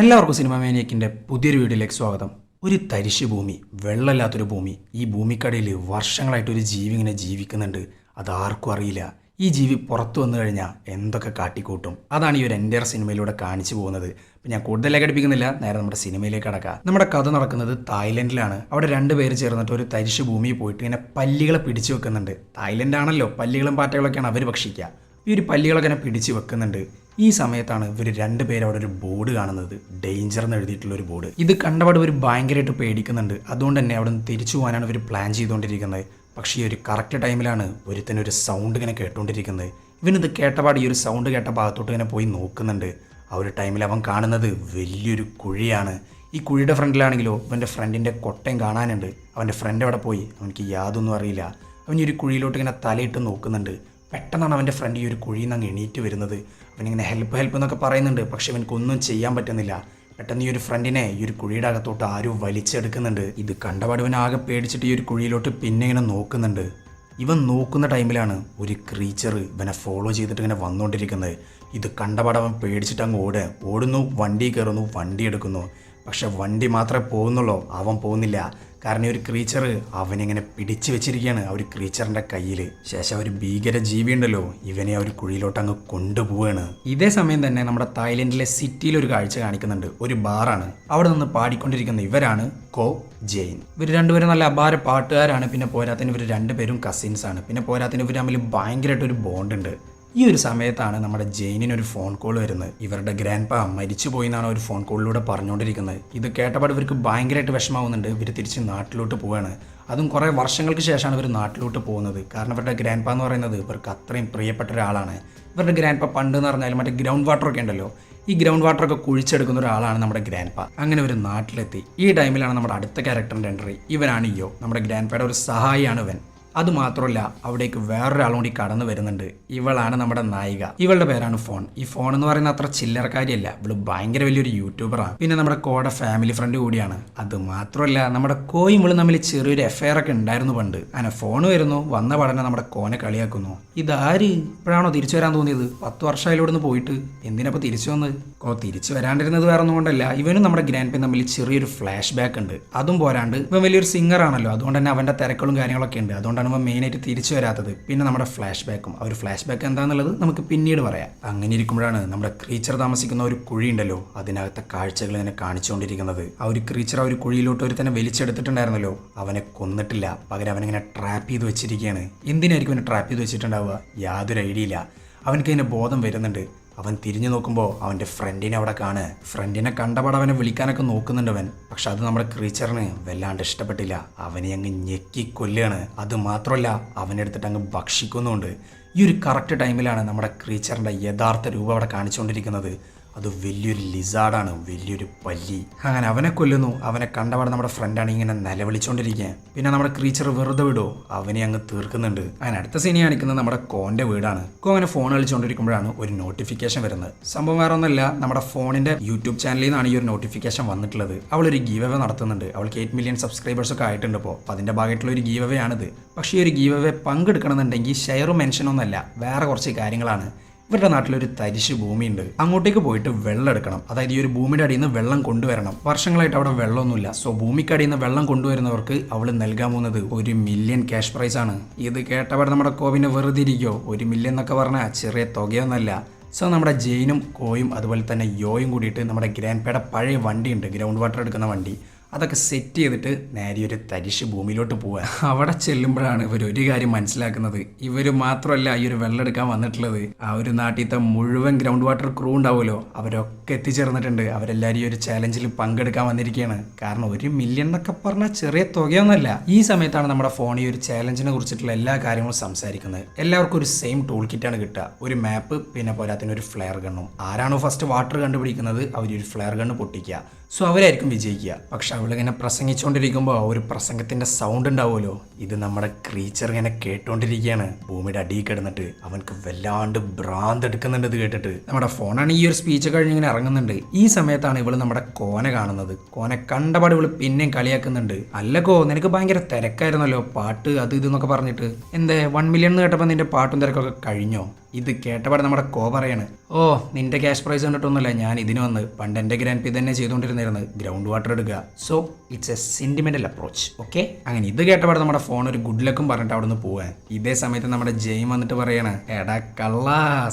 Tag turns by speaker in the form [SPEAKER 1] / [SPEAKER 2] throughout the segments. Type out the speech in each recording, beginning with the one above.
[SPEAKER 1] എല്ലാവർക്കും സിനിമ മേനിയക്കിന്റെ പുതിയൊരു വീഡിയോയിലേക്ക് സ്വാഗതം. ഒരു തരിശ് ഭൂമി വെള്ളമില്ലാത്തൊരു ഭൂമി. ഈ ഭൂമിക്കടയിൽ വർഷങ്ങളായിട്ട് ഒരു ജീവി ഇങ്ങനെ ജീവിക്കുന്നുണ്ട്. അത് ആർക്കും അറിയില്ല. ഈ ജീവി പുറത്തു വന്നു കഴിഞ്ഞാൽ എന്തൊക്കെ കാട്ടിക്കൂട്ടും. അതാണ് ഈ ഒരു എന്റെ സിനിമയിലൂടെ കാണിച്ചു പോകുന്നത്. ഇപ്പം ഞാൻ കൂടുതലായി ഘടിപ്പിക്കുന്നില്ല നേരെ നമ്മുടെ സിനിമയിലേക്ക് കടക്കാം. നമ്മുടെ കഥ നടക്കുന്നത് തായ്ലൻഡിലാണ്. അവിടെ രണ്ട് പേര് ചേർന്നിട്ട് ഒരു തരിശ് ഭൂമിയിൽ പോയിട്ട് ഇങ്ങനെ പല്ലികളെ പിടിച്ചു വെക്കുന്നുണ്ട്. തായ്ലൻഡ് ആണല്ലോ. പല്ലികളും പാറ്റകളൊക്കെയാണ് അവർ ഭക്ഷിക്കുക. ഈ ഒരു പല്ലികളൊക്കെ ഇങ്ങനെ പിടിച്ച് വെക്കുന്നുണ്ട്. ഈ സമയത്താണ് ഇവർ രണ്ടുപേരും അവിടെ ഒരു ബോർഡ് കാണുന്നത്. ഡേഞ്ചർ എന്ന് എഴുതിയിട്ടുള്ള ഒരു ബോർഡ്. ഇത് കണ്ടപാട് ഇവർ ഭയങ്കരമായിട്ട് പേടിക്കുന്നുണ്ട്. അതുകൊണ്ട് തന്നെ അവിടെ നിന്ന് തിരിച്ചു പോകാനാണ് ഇവർ പ്ലാൻ ചെയ്തുകൊണ്ടിരിക്കുന്നത്. പക്ഷേ ഈ ഒരു കറക്റ്റ് ടൈമിലാണ് ഒരുത്തന് ഒരു സൗണ്ട് ഇങ്ങനെ കേട്ടുകൊണ്ടിരിക്കുന്നത് ഇവനിത് കേട്ടപാട് ഈ ഒരു സൗണ്ട് കേട്ട ഭാഗത്തോട്ട് ഇങ്ങനെ പോയി നോക്കുന്നുണ്ട്. ആ ഒരു ടൈമിൽ അവൻ കാണുന്നത് വലിയൊരു കുഴിയാണ്. ഈ കുഴിയുടെ ഫ്രണ്ടിലാണെങ്കിലോ അവന്റെ ഫ്രണ്ടിന്റെ കൊട്ടയും കാണാനുണ്ട്. അവന്റെ ഫ്രണ്ട് അവിടെ പോയി? അവനിക്ക് യാതൊന്നും അറിയില്ല. അവൻ ഈ ഒരു കുഴിയിലോട്ട് ഇങ്ങനെ തലയിട്ട് നോക്കുന്നുണ്ട്. പെട്ടെന്നാണ് അവന്റെ ഫ്രണ്ട് ഈ ഒരു കുഴിയിൽ നിന്ന് അങ്ങ് എണീറ്റ് വരുന്നത്. അവനിങ്ങനെ ഹെൽപ്പ് ഹെൽപ്പ് എന്നൊക്കെ പറയുന്നുണ്ട്. പക്ഷെ അവനക്കൊന്നും ചെയ്യാൻ പറ്റുന്നില്ല. പെട്ടെന്ന് ഈ ഒരു ഫ്രണ്ടിനെ ഈ ഒരു കുഴിയുടെ അകത്തോട്ട് ആരും വലിച്ചെടുക്കുന്നുണ്ട്. ഇത് കണ്ടപാട് ഇവൻ ആകെ പേടിച്ചിട്ട് ഈ ഒരു കുഴിയിലോട്ട് പിന്നെ ഇങ്ങനെ നോക്കുന്നുണ്ട്. ഇവൻ നോക്കുന്ന ടൈമിലാണ് ഒരു ക്രീച്ചർ ഇവനെ ഫോളോ ചെയ്തിട്ട് ഇങ്ങനെ വന്നുകൊണ്ടിരിക്കുന്നത് ഇത് കണ്ടപാട് അവൻ പേടിച്ചിട്ട് അങ്ങ് ഓടുക. ഓടുന്നു വണ്ടി കയറുന്നു വണ്ടി എടുക്കുന്നു. പക്ഷെ വണ്ടി മാത്രമേ പോകുന്നുള്ളൂ. അവൻ പോകുന്നില്ല. കാരണം ഈ ഒരു ക്രീച്ചർ അവനിങ്ങനെ പിടിച്ചു വെച്ചിരിക്കുകയാണ്. ആ ഒരു ക്രീച്ചറിന്റെ കയ്യിൽ ശേഷം ഒരു ഭീകര ജീവി ഉണ്ടല്ലോ ഇവനെ ആ ഒരു കുഴിയിലോട്ട് അങ്ങ് കൊണ്ടുപോവാണ് ഇതേ സമയം തന്നെ നമ്മുടെ തായ്ലൻഡിലെ സിറ്റിയിൽ ഒരു കാഴ്ച കാണിക്കുന്നുണ്ട്. ഒരു ബാറാണ്. അവിടെ നിന്ന് പാടിക്കൊണ്ടിരിക്കുന്ന ഇവരാണ് കോ ജെയിൻ. ഇവർ രണ്ടുപേരും നല്ല അപാര പാട്ടുകാരാണ്. പിന്നെ പോരാത്തിന് ഇവർ രണ്ടുപേരും കസിൻസ് ആണ്. പിന്നെ പോരാത്തിന് ഇവർ തമ്മിൽ ഭയങ്കരമായിട്ട് ഒരു ബോണ്ട് ഉണ്ട്. ഈ ഒരു സമയത്താണ് നമ്മുടെ ജെയിനിന് ഒരു ഫോൺ കോൾ വരുന്നത്. ഇവരുടെ ഗ്രാൻഡ് പാ മരിച്ചുപോയി എന്നാണ് ഒരു ഫോൺ കോളിലൂടെ പറഞ്ഞുകൊണ്ടിരിക്കുന്നത്. ഇത് കേട്ടപാട് ഇവർക്ക് ഭയങ്കരമായിട്ട് വിഷമാവുന്നുണ്ട് ഇവർ തിരിച്ച് നാട്ടിലോട്ട് പോവാണ്. അതും കുറേ വർഷങ്ങൾക്ക് ശേഷമാണ് ഇവർ നാട്ടിലോട്ട് പോകുന്നത്. കാരണം ഇവരുടെ ഗ്രാൻഡ് പാ എന്ന് പറയുന്നത് ഇവർക്ക് അത്രയും പ്രിയപ്പെട്ട ഒരാളാണ്. ഇവരുടെ ഗ്രാൻഡ് പാ പണ്ട് എന്ന് പറഞ്ഞാൽ മറ്റേ ഗ്രൗണ്ട് വാട്ടർ ഒക്കെ ഉണ്ടല്ലോ. ഈ ഗ്രൗണ്ട് വാട്ടർ ഒക്കെ കുഴിച്ചെടുക്കുന്ന ഒരാളാണ് നമ്മുടെ ഗ്രാൻഡ് പാ അങ്ങനെ ഒരു നാട്ടിലെത്തി. ഈ ടൈമിലാണ് നമ്മുടെ അടുത്ത ക്യാരക്ടറിന്റെ എൻട്രി ഇവനാണ് യോ. നമ്മുടെ ഗ്രാൻഡ് ഒരു സഹായിയാണ് ഇവൻ. അതുമാത്രമല്ല അവിടേക്ക് വേറൊരാളും കൂടി കടന്നു വരുന്നുണ്ട്. ഇവളാണ് നമ്മുടെ നായിക. ഇവളുടെ പേരാണ് ഫോൺ. ഈ ഫോൺ എന്ന് പറയുന്ന അത്ര കാര്യമല്ല ഇവൾ ഭയങ്കര വലിയൊരു യൂട്യൂബറാണ് പിന്നെ നമ്മുടെ കോടെ ഫാമിലി ഫ്രണ്ട് കൂടിയാണ്. അത് മാത്രമല്ല നമ്മുടെ കോയും ഇവൾ തമ്മിൽ ചെറിയൊരു എഫയർ ഒക്കെ ഉണ്ടായിരുന്നു പണ്ട്. അങ്ങനെ ഫോൺ വരുന്നു വന്ന പഠനം നമ്മുടെ കോനെ കളിയാക്കുന്നു. ഇതാര്? ഇപ്പോഴാണോ തിരിച്ചു വരാൻ തോന്നിയത്? പത്ത് വർഷമായാലും ഇവിടുന്ന് പോയിട്ട്. എന്തിനപ്പോൾ തിരിച്ചു വന്നത്? കോ തിരിച്ചു വരാണ്ടിരുന്നത് വേറെ ഒന്നും കൊണ്ടല്ല. ഇവനും നമ്മുടെ ഗ്രാൻഡ് പേ തമ്മിൽ ചെറിയൊരു ഫ്ലാഷ് ബാക്ക് ഉണ്ട്. അതും പോരാണ്ട്. ഇവൻ വലിയൊരു സിംഗർ ആണല്ലോ. അതുകൊണ്ട് തന്നെ അവന്റെ തിരക്കുകളും കാര്യങ്ങളൊക്കെ ഉണ്ട്. അതുകൊണ്ടാണ് ഇപ്പോൾ മെയിനായിട്ട് തിരിച്ചു വരാത്തത്. പിന്നെ നമ്മുടെ ഫ്ലാഷ് ബാക്കും ആ ഒരു ഫ്ലാഷ് ബാക്ക് എന്താണെന്നുള്ളത് നമുക്ക് പിന്നീട് പറയാം. അങ്ങനെ ഇരിക്കുമ്പോഴാണ് നമ്മുടെ ക്രീച്ചർ താമസിക്കുന്ന ഒരു കുഴി ഉണ്ടല്ലോ. അതിനകത്തെ കാഴ്ചകൾ ഇങ്ങനെ കാണിച്ചുകൊണ്ടിരിക്കുന്നത്. ആ ഒരു ക്രീച്ചർ ആ ഒരു കുഴിയിലോട്ട് ഒരു തന്നെ വലിച്ചെടുത്തിട്ടുണ്ടായിരുന്നല്ലോ. അവനെ കൊന്നിട്ടില്ല. പകരം അവനിങ്ങനെ ട്രാപ്പ് ചെയ്ത് വെച്ചിരിക്കുകയാണ്. എന്തിനായിരിക്കും അവനെ ട്രാപ്പ് ചെയ്ത് വെച്ചിട്ടുണ്ടാവുക? യാതൊരു ഐഡിയ ഇല്ല അവനക്ക് അതിന്റെ ബോധം വരുന്നുണ്ട്. അവൻ തിരിഞ്ഞു നോക്കുമ്പോൾ അവന്റെ ഫ്രണ്ടിനെ അവിടെ കാണ് ഫ്രണ്ടിനെ കണ്ടപാട് അവനെ വിളിക്കാനൊക്കെ നോക്കുന്നുണ്ട് അവൻ. പക്ഷെ അത് നമ്മുടെ ക്രീച്ചറിന് വല്ലാണ്ട് ഇഷ്ടപ്പെട്ടില്ല. അവനെ അങ്ങ് ഞെക്കി കൊല്ലുകയാണ്. അത് മാത്രമല്ല അവനെടുത്തിട്ട് അങ്ങ് ഭക്ഷിക്കുന്നുമുണ്ട്. ഈ ഒരു കറക്റ്റ് ടൈമിലാണ് നമ്മുടെ ക്രീച്ചറിന്റെ യഥാർത്ഥ രൂപം അവിടെ കാണിച്ചുകൊണ്ടിരിക്കുന്നത്. അത് വലിയൊരു ലിസാർഡാണ് വലിയൊരു പല്ലി. അങ്ങനെ അവനെ കൊല്ലുന്നു. അവനെ കണ്ടപാടെ നമ്മുടെ ഫ്രണ്ടാണ് ഇങ്ങനെ നിലവിളിച്ചുകൊണ്ടിരിക്കുക പിന്നെ നമ്മുടെ ക്രീച്ചർ വെറുതെ വിടോ. അവനെ അങ്ങ് തീർക്കുന്നുണ്ട്. അങ്ങനെ അടുത്ത സീനി കാണിക്കുന്നത് നമ്മുടെ കോന്റെ വീടാണ്. കോ അങ്ങനെ ഫോൺ കളിച്ചുകൊണ്ടിരിക്കുമ്പോഴാണ് ഒരു നോട്ടിഫിക്കേഷൻ വരുന്നത്. സംഭവം വേറെ ഒന്നല്ല നമ്മുടെ ഫോണിന്റെ യൂട്യൂബ് ചാനലിൽ നിന്നാണ് ഈ ഒരു നോട്ടിഫിക്കേഷൻ വന്നിട്ടുള്ളത്. അവൾ ഒരു ഗീവ് അവേ നടത്തുന്നുണ്ട്. അവൾക്ക് എയ്റ്റ് മില്യൺ സബ്സ്ക്രൈബേഴ്സ് ഒക്കെ ആയിട്ടുണ്ട് ഇപ്പോൾ അപ്പോൾ ഭാഗമായിട്ടുള്ള ഒരു ഗീവ് അവേ ആണിത്. പക്ഷേ ഈ ഒരു ഗീവ് അവേ പങ്കെടുക്കണമെന്നുണ്ടെങ്കിൽ ഷെയറും മെൻഷനൊന്നല്ല വേറെ കുറച്ച് കാര്യങ്ങളാണ്. ഇവരുടെ നാട്ടിലൊരു തരിശ് ഭൂമിയുണ്ട്. അങ്ങോട്ടേക്ക് പോയിട്ട് വെള്ളം എടുക്കണം. അതായത് ഈ ഒരു ഭൂമിയുടെ അടിയിൽ നിന്ന് വെള്ളം കൊണ്ടുവരണം. വർഷങ്ങളായിട്ട് അവിടെ വെള്ളമൊന്നുമില്ല. സോ ഭൂമിക്കടിയിൽ നിന്ന് വെള്ളം കൊണ്ടുവരുന്നവർക്ക് അവൾ നൽകാൻ പോകുന്നത് ഒരു മില്യൺ ക്യാഷ് പ്രൈസ് ആണ്. ഇത് കേട്ടപാട് നമ്മുടെ കോവിനെ വെറുതെ ഇരിക്കോ ഒരു മില്യൺ എന്നൊക്കെ പറഞ്ഞാൽ ചെറിയ തുകയൊന്നുമല്ല. സോ നമ്മുടെ ജെയിനും കോയും അതുപോലെ തന്നെ യോയും കൂടിയിട്ട് നമ്മുടെ ഗ്രാൻഡ് പേയുടെ പഴയ വണ്ടിയുണ്ട്. ഗ്രൗണ്ട് വാട്ടർ എടുക്കുന്ന വണ്ടി. അതൊക്കെ സെറ്റ് ചെയ്തിട്ട് നേരെ ഒരു തരിശ് ഭൂമിയിലോട്ട് പോവുക അവിടെ ചെല്ലുമ്പോഴാണ് ഇവർ ഒരു കാര്യം മനസ്സിലാക്കുന്നത്. ഇവർ മാത്രമല്ല ഈ ഒരു വെള്ളം എടുക്കാൻ വന്നിട്ടുള്ളത്. ആ ഒരു നാട്ടിലത്തെ മുഴുവൻ ഗ്രൗണ്ട് വാട്ടർ ക്രൂ ഉണ്ടാവുമല്ലോ. അവരൊക്കെ എത്തിച്ചേർന്നിട്ടുണ്ട്. അവരെല്ലാവരും ഈ ഒരു ചാലഞ്ചിൽ പങ്കെടുക്കാൻ വന്നിരിക്കുകയാണ് കാരണം ഒരു മില്യൺ എന്നൊക്കെ പറഞ്ഞാൽ ചെറിയ തുകയൊന്നുമല്ല. ഈ സമയത്താണ് നമ്മുടെ ഫോൺ ഈ ഒരു ചാലഞ്ചിനെ കുറിച്ചിട്ടുള്ള എല്ലാ കാര്യങ്ങളും സംസാരിക്കുന്നത്. എല്ലാവർക്കും ഒരു സെയിം ടൂൾ കിറ്റാണ് കിട്ടുക. ഒരു മാപ്പ് പിന്നെ പോരാത്തിന് ഒരു ഫ്ലെയർ ഗണ്ണും ആരാണോ ഫസ്റ്റ് വാട്ടർ കണ്ടുപിടിക്കുന്നത് അവർ ഒരു ഫ്ലെയർ ഗണ്ണ് പൊട്ടിക്കുക. സോ അവരായിരിക്കും വിജയിക്കുക. പക്ഷെ അവളിങ്ങനെ പ്രസംഗിച്ചുകൊണ്ടിരിക്കുമ്പോൾ ഒരു പ്രസംഗത്തിന്റെ സൗണ്ട് ഉണ്ടാവുമല്ലോ? ഇത് നമ്മുടെ ക്രീച്ചർ ഇങ്ങനെ കേട്ടോണ്ടിരിക്കുകയാണ്. ഭൂമിയുടെ അടിയിൽ കിടന്നിട്ട് അവൻക്ക് വല്ലാണ്ട് ഭ്രാന്ത് എടുക്കുന്നുണ്ട് കേട്ടിട്ട്. നമ്മുടെ ഫോണാണ് ഈ ഒരു സ്പീച്ച് കഴിഞ്ഞ് ഇങ്ങനെ ഇറങ്ങുന്നുണ്ട്. ഈ സമയത്താണ് ഇവൾ നമ്മുടെ കോന കാണുന്നത്. കോനെ കണ്ടപാട് ഇവൾ പിന്നെയും കളിയാക്കുന്നുണ്ട്. അല്ല കോ നിനക്ക് ഭയങ്കര തിരക്കായിരുന്നല്ലോ പാട്ട് അത് ഇത് എന്നൊക്കെ പറഞ്ഞിട്ട്. എന്തേ വൺ മില്യൺ എന്ന് കേട്ടപ്പോൾ നിന്റെ പാട്ടും തിരക്കൊക്കെ കഴിഞ്ഞോ? ഇത് കേട്ടപാട് നമ്മുടെ കോ പറയാണ് ഓ. നിന്റെ ക്യാഷ് പ്രൈസ് കണ്ടിട്ടൊന്നുമല്ല ഞാൻ ഇതിന് വന്ന് പണ്ട് എന്റെ ഗ്രാൻഡ് പി തന്നെ ചെയ്തുകൊണ്ടിരുന്നിരുന്നത് ഗ്രൗണ്ട് വാട്ടർ എടുക്കുക. So it's a sentimental approach okay അങ്ങനെ ഇത് കേട്ടപാട് നമ്മുടെ ഫോൺ ഒരു ഗുഡ് ലക്കും പറഞ്ഞിട്ട് അവിടെ നിന്ന് പോവാൻ ഇതേ സമയത്ത് നമ്മുടെ ജെയിം വന്നിട്ട് പറയാണ് എടാ കള്ള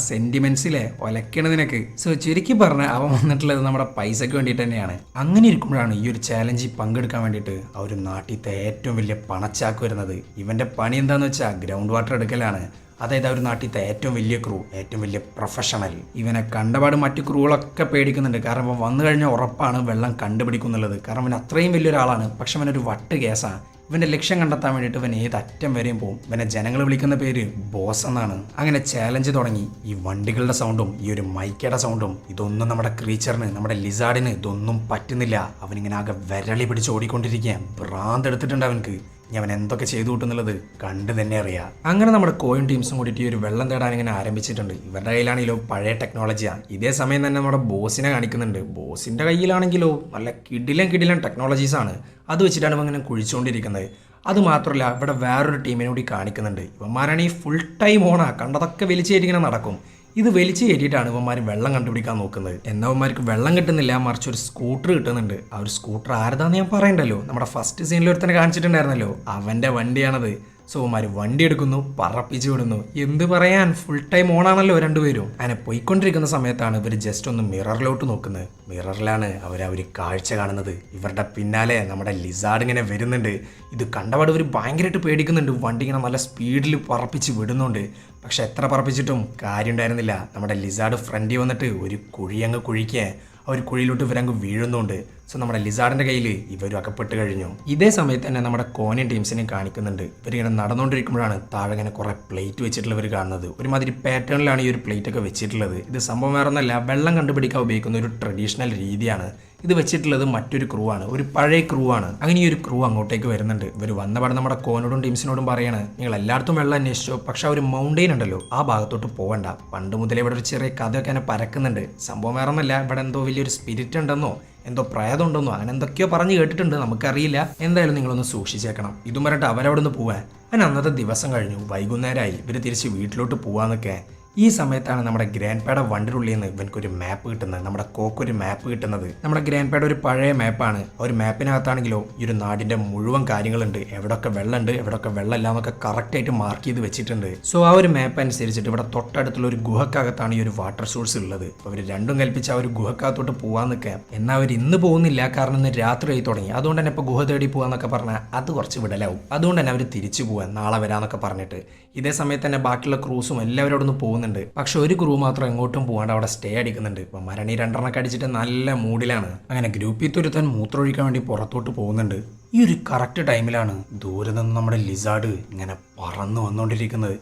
[SPEAKER 1] സെന്റിമെന്റ്സിലെ ഒലക്കണ നിനക്ക്. സോ ചുരുക്കി പറഞ്ഞ അവൻ വന്നിട്ടുള്ളത് നമ്മുടെ പൈസയ്ക്ക് വേണ്ടിയിട്ട് തന്നെയാണ്. അങ്ങനെ ഇരിക്കുമ്പോഴാണ് ഈ ഒരു ചാലഞ്ചിൽ പങ്കെടുക്കാൻ വേണ്ടിയിട്ട് ആ ഒരു നാട്ടിലത്തെ ഏറ്റവും വലിയ പണച്ചാക്ക് വരുന്നത്. ഇവന്റെ പണി എന്താന്ന് വെച്ചാൽ ഗ്രൗണ്ട് വാട്ടർ എടുക്കലാണ്. അതായത് ഒരു നാട്ടിലത്തെ ഏറ്റവും വലിയ ക്രൂ ഏറ്റവും വലിയ പ്രൊഫഷണൽ ഇവനെ കണ്ടപാട് മറ്റു ക്രൂകളൊക്കെ പേടിക്കുന്നുണ്ട്. കാരണം അവൻ വന്നു കഴിഞ്ഞാൽ ഉറപ്പാണ് വെള്ളം കണ്ടുപിടിക്കുന്നുള്ളത് കാരണം ഇവൻ അത്രയും വലിയൊരാളാണ്. പക്ഷെ അവനൊരു വട്ട് കേസാണ് ഇവന്റെ ലക്ഷ്യം കണ്ടെത്താൻ വേണ്ടിയിട്ട് ഇവൻ ഏത് അറ്റം വരെയും പോകും ഇവനെ ജനങ്ങൾ വിളിക്കുന്ന പേര് ബോസ് എന്നാണ്. അങ്ങനെ ചാലഞ്ച് തുടങ്ങി. ഈ വണ്ടികളുടെ സൗണ്ടും ഈ ഒരു മൈക്കയുടെ സൗണ്ടും ഇതൊന്നും നമ്മുടെ ക്രീച്ചറിന് നമ്മുടെ ലിസാർഡിന് ഇതൊന്നും പറ്റുന്നില്ല. അവനിങ്ങനെ ആകെ വിരളി പിടിച്ച് ഓടിക്കൊണ്ടിരിക്കുക ഭ്രാന്ത് എടുത്തിട്ടുണ്ട് അവൻക്ക്. അവൻ എന്തൊക്കെ ചെയ്തു കൂട്ടുന്നുള്ളത് കണ്ടു തന്നെ അറിയാം. അങ്ങനെ നമ്മുടെ കോയിൻ ടീംസും കൂടിയിട്ട് ഈ ഒരു വെള്ളം തേടാൻ ഇങ്ങനെ ആരംഭിച്ചിട്ടുണ്ട്. ഇവരുടെ കയ്യിലാണെങ്കിലോ പഴയ ടെക്നോളജിയാണ് ഇതേ സമയം തന്നെ നമ്മുടെ ബോസിനെ കാണിക്കുന്നുണ്ട്. ബോസിന്റെ കയ്യിലാണെങ്കിലോ നല്ല കിടിലൻ ടെക്നോളജീസ് ആണ്. അത് വെച്ചിട്ടാണ് ഇവ ഇങ്ങനെ കുഴിച്ചുകൊണ്ടിരിക്കുന്നത്. അത് മാത്രമല്ല ഇവിടെ വേറൊരു ടീമിനെ കൂടി കാണിക്കുന്നുണ്ട്. ഇവന്മാരാണെങ്കിൽ ഫുൾ ടൈം ഓണാ കണ്ടതൊക്കെ വലിച്ചേരിങ്ങനെ നടക്കും. ഇത് വലിച്ചു കയറ്റിയിട്ടാണ് ഇവന്മാർ വെള്ളം കണ്ടുപിടിക്കാൻ നോക്കുന്നത്. എന്നവന്മാർക്ക് വെള്ളം കിട്ടുന്നില്ല മറിച്ച് ഒരു സ്കൂട്ടർ കിട്ടുന്നുണ്ട്. ആ ഒരു സ്കൂട്ടർ ആരതാന്ന് ഞാൻ പറയണ്ടല്ലോ? നമ്മുടെ ഫസ്റ്റ് സീനിൽ ഒരുത്തനെ കാണിച്ചിട്ടുണ്ടായിരുന്നല്ലോ. അവന്റെ വണ്ടിയാണത്. സോ ഇവന്മാർ വണ്ടി എടുക്കുന്നു പറപ്പിച്ചു വിടുന്നു. എന്ത് പറയാൻ? ഫുൾ ടൈം ഓണാണല്ലോ രണ്ടുപേരും. അങ്ങനെ പോയിക്കൊണ്ടിരിക്കുന്ന സമയത്താണ് ഇവർ ജസ്റ്റ് ഒന്ന് മിററിലോട്ട് നോക്കുന്നത്. മിററിലാണ് അവർ അവർ കാഴ്ച കാണുന്നത്. ഇവരുടെ പിന്നാലെ നമ്മുടെ ലിസാർഡ് ഇങ്ങനെ വരുന്നുണ്ട്. ഇത് കണ്ടപാട് ഇവർ ഭയങ്കരമായിട്ട് പേടിക്കുന്നുണ്ട്. വണ്ടി ഇങ്ങനെ നല്ല സ്പീഡിൽ പറപ്പിച്ച് വിടുന്നുണ്ട്. പക്ഷെ എത്ര പറപ്പിച്ചിട്ടും കാര്യം ഉണ്ടായിരുന്നില്ല നമ്മുടെ ലിസാർഡ് ഫ്രണ്ടി വന്നിട്ട് ഒരു കുഴി അങ്ങ് കുഴിക്കുക ആ ഒരു കുഴിയിലോട്ട് ഇവരങ്ങ് വീഴുന്നുണ്ട്. സോ നമ്മുടെ ലിസാർഡിന്റെ കയ്യിൽ ഇവരും അകപ്പെട്ട് കഴിഞ്ഞു. ഇതേ സമയത്ത് തന്നെ നമ്മുടെ കോനിയൻ ടീംസിനെ കാണിക്കുന്നുണ്ട്. ഇവരിങ്ങനെ നടന്നുകൊണ്ടിരിക്കുമ്പോഴാണ് താഴെ ഇങ്ങനെ കുറെ പ്ലേറ്റ് വെച്ചിട്ടുള്ളവർ കാണുന്നത്. ഒരുമാതിരി പാറ്റേണിലാണ് ഈ ഒരു പ്ലേറ്റ് ഒക്കെ വെച്ചിട്ടുള്ളത്. ഇത് സംഭവം വേറെ ഒന്നല്ല വെള്ളം കണ്ടുപിടിക്കാൻ ഉപയോഗിക്കുന്ന ഒരു ട്രഡീഷണൽ രീതിയാണ്. ഇത് വെച്ചിട്ടുള്ളത് മറ്റൊരു ക്രൂ ആണ്. ഒരു പഴയ ക്രൂ ആണ്. അങ്ങനെ ഈ ഒരു ക്രൂ അങ്ങോട്ടേക്ക് വരുന്നുണ്ട്. ഇവർ വന്നപാടെ നമ്മുടെ കോനോടും ടീംസിനോടും പറയാണ് നിങ്ങൾ എല്ലായിടത്തും വെള്ളം അന്വേഷിച്ചോ. പക്ഷെ ഒരു മൗണ്ടെയിൻ ഉണ്ടല്ലോ ആ ഭാഗത്തോട്ട് പോകണ്ട പണ്ട് മുതലേ ഇവിടെ ഒരു ചെറിയ കഥയൊക്കെ അങ്ങനെ പരക്കുന്നുണ്ട്. സംഭവം വേറെ ഒന്നല്ല ഇവിടെ എന്തോ വലിയൊരു സ്പിരിറ്റ് ഉണ്ടെന്നോ എന്തോ പ്രേതം ഉണ്ടെന്നോ അങ്ങനെ എന്തൊക്കെയോ പറഞ്ഞ് കേട്ടിട്ടുണ്ട്. നമുക്കറിയില്ല. എന്തായാലും നിങ്ങളൊന്ന് സൂക്ഷിച്ചേക്കണം. ഇതും പറഞ്ഞിട്ട് അവരവിടെ നിന്ന് പോവാൻ. അങ്ങനെ അന്നത്തെ ദിവസം കഴിഞ്ഞു. വൈകുന്നേരമായി ഇവർ തിരിച്ച് വീട്ടിലോട്ട് പോവാന്നൊക്കെ. ഈ സമയത്താണ് നമ്മുടെ ഗ്രാൻഡ് പായുടെ വണ്ടിയുടെ ഉള്ളിൽ നിന്ന് ഇവനക്കൊരു മാപ്പ് കിട്ടുന്നത്. നമ്മുടെ കോക്ക് ഒരു മാപ്പ് കിട്ടുന്നത്. നമ്മുടെ ഗ്രാൻഡ് പായുടെ ഒരു പഴയ മാപ്പാണ് ഒരു മാപ്പിനകത്താണെങ്കിലോ ഈ ഒരു നാടിന്റെ മുഴുവൻ കാര്യങ്ങളുണ്ട്. എവിടൊക്കെ വെള്ളമുണ്ട് എവിടൊക്കെ വെള്ളമില്ല എന്നൊക്കെ കറക്റ്റായിട്ട് മാർക്ക് ചെയ്ത് വെച്ചിട്ടുണ്ട്. സോ ആ ഒരു മാപ്പ് അനുസരിച്ചിട്ട് ഇവിടെ തൊട്ടടുത്തുള്ള ഒരു ഗുഹക്കകത്താണ് ഈ ഒരു വാട്ടർ സോഴ്സ് ഉള്ളത്. അവർ രണ്ടും കൽപ്പിച്ച് ആ ഒരു ഗുഹക്കകത്തോട്ട് പോകാൻ നിൽക്കാം എന്നാൽ അവർ ഇന്ന് പോകുന്നില്ല. കാരണം ഇന്ന് രാത്രി ആയി തുടങ്ങി. അതുകൊണ്ട് തന്നെ ഇപ്പോൾ ഗുഹ തേടി പോകാന്നൊക്കെ പറഞ്ഞാൽ അത് കുറച്ച് വിടലാവും. അതുകൊണ്ട് തന്നെ അവർ തിരിച്ചു പോകാൻ നാളെ വരാന്നൊക്കെ പറഞ്ഞിട്ട്. ഇതേ സമയത്ത് തന്നെ ബാക്കിയുള്ള ക്രൂസും എല്ലാവരോടൊന്നും നിന്ന് പോകുന്നുണ്ട് പക്ഷെ ഒരു ക്രൂ മാത്രം എങ്ങോട്ടും പോകാണ്ട് അവിടെ സ്റ്റേ അടിക്കുന്നുണ്ട്. ഇപ്പം മരണി രണ്ടെണ്ണൊക്കെ അടിച്ചിട്ട് നല്ല മൂഡിലാണ്. അങ്ങനെ ഗ്രൂപ്പിൽ തുരുത്താൻ മൂത്രമൊഴിക്കാൻ വേണ്ടി പുറത്തോട്ട് പോകുന്നുണ്ട്. ഈ ഒരു കറക്റ്റ് ടൈമിലാണ് ദൂരെ നിന്ന് നമ്മുടെ ലിസാർഡ് ഇങ്ങനെ പറന്നു വന്നുകൊണ്ടിരിക്കുന്നത്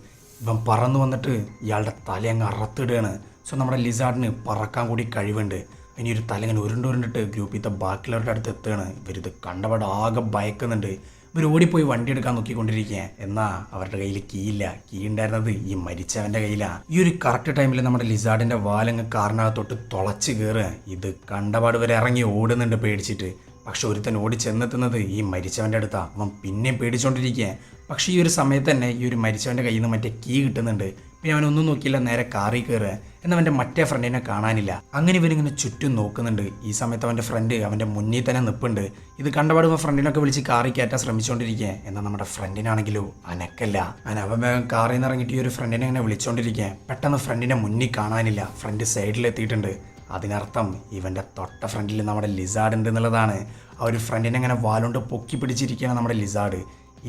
[SPEAKER 1] ഇവൻ പറന്നു വന്നിട്ട് ഇയാളുടെ തല അങ്ങ് അറത്തിടുകയാണ്. സോ നമ്മുടെ ലിസാർഡിന് പറക്കാൻ കൂടി കഴിവുണ്ട്. ഇനി ഒരു തല ഇങ്ങനെ ഉരുണ്ടുരുണ്ടിട്ട് ഗ്രൂപ്പിലത്തെ ബാക്കിയുള്ളവരുടെ അടുത്ത് എത്തുകയാണ്. ഇവരിത് കണ്ടപാട് ആകെ ഭയക്കുന്നുണ്ട്. ഇവർ ഓടിപ്പോയി വണ്ടി എടുക്കാൻ നോക്കിക്കൊണ്ടിരിക്കുക എന്നാ അവരുടെ കയ്യിൽ കീ ഇല്ല. കീ ഉണ്ടായിരുന്നത് ഈ മരിച്ചവന്റെ കയ്യിലാണ് ഈ ഒരു കറക്റ്റ് ടൈമിൽ നമ്മുടെ ലിസാർഡിന്റെ വാലങ്ങ് കാറിനകത്തോട്ട് തുളച്ച് കയറുക ഇത് കണ്ടപാട് വരെ ഇറങ്ങി ഓടുന്നുണ്ട് പേടിച്ചിട്ട്. പക്ഷെ ഒരുത്തൻ ഓടി ചെന്നെത്തുന്നത് ഈ മരിച്ചവന്റെ അടുത്താ. അവൻ പിന്നെയും പേടിച്ചോണ്ടിരിക്കുക പക്ഷെ ഈ ഒരു സമയത്ത് തന്നെ ഈ ഒരു മരിച്ചവന്റെ കയ്യിൽ നിന്ന് മറ്റേ കീ കിട്ടുന്നുണ്ട്. പിന്നെ ഒന്നും നോക്കിയില്ല നേരെ കാറി കയറുക എന്നവന്റെ മറ്റേ ഫ്രണ്ടിനെ കാണാനില്ല. അങ്ങനെ ഇവരിങ്ങനെ ചുറ്റും നോക്കുന്നുണ്ട്. ഈ സമയത്ത് അവന്റെ ഫ്രണ്ട് അവന്റെ മുന്നിൽ തന്നെ നിൽപ്പുണ്ട് ഇത് കണ്ടപാടുമ്പോൾ ഫ്രണ്ടിനൊക്കെ വിളിച്ച് കാറി കയറ്റാൻ ശ്രമിച്ചുകൊണ്ടിരിക്കുക എന്നാൽ നമ്മുടെ ഫ്രണ്ടിനാണെങ്കിലോ അനക്കല്ല. അവൻ അവൻ വേഗം കാറിൽ നിന്ന് ഇറങ്ങിയിട്ട് ഈ ഒരു ഫ്രണ്ടിനെ ഇങ്ങനെ വിളിച്ചുകൊണ്ടിരിക്കുക പെട്ടെന്ന് ഫ്രണ്ടിനെ മുന്നിൽ കാണാനില്ല. ഫ്രണ്ട് സൈഡിൽ എത്തിയിട്ടുണ്ട്. അതിനർത്ഥം ഇവന്റെ തൊട്ട ഫ്രണ്ടിൽ നമ്മുടെ ലിസാർഡ് ഉണ്ട് എന്നുള്ളതാണ് ആ ഒരു ഫ്രണ്ടിനെ ഇങ്ങനെ വാലുകൊണ്ട് പൊക്കി പിടിച്ചിരിക്കുകയാണ് നമ്മുടെ ലിസാർഡ്.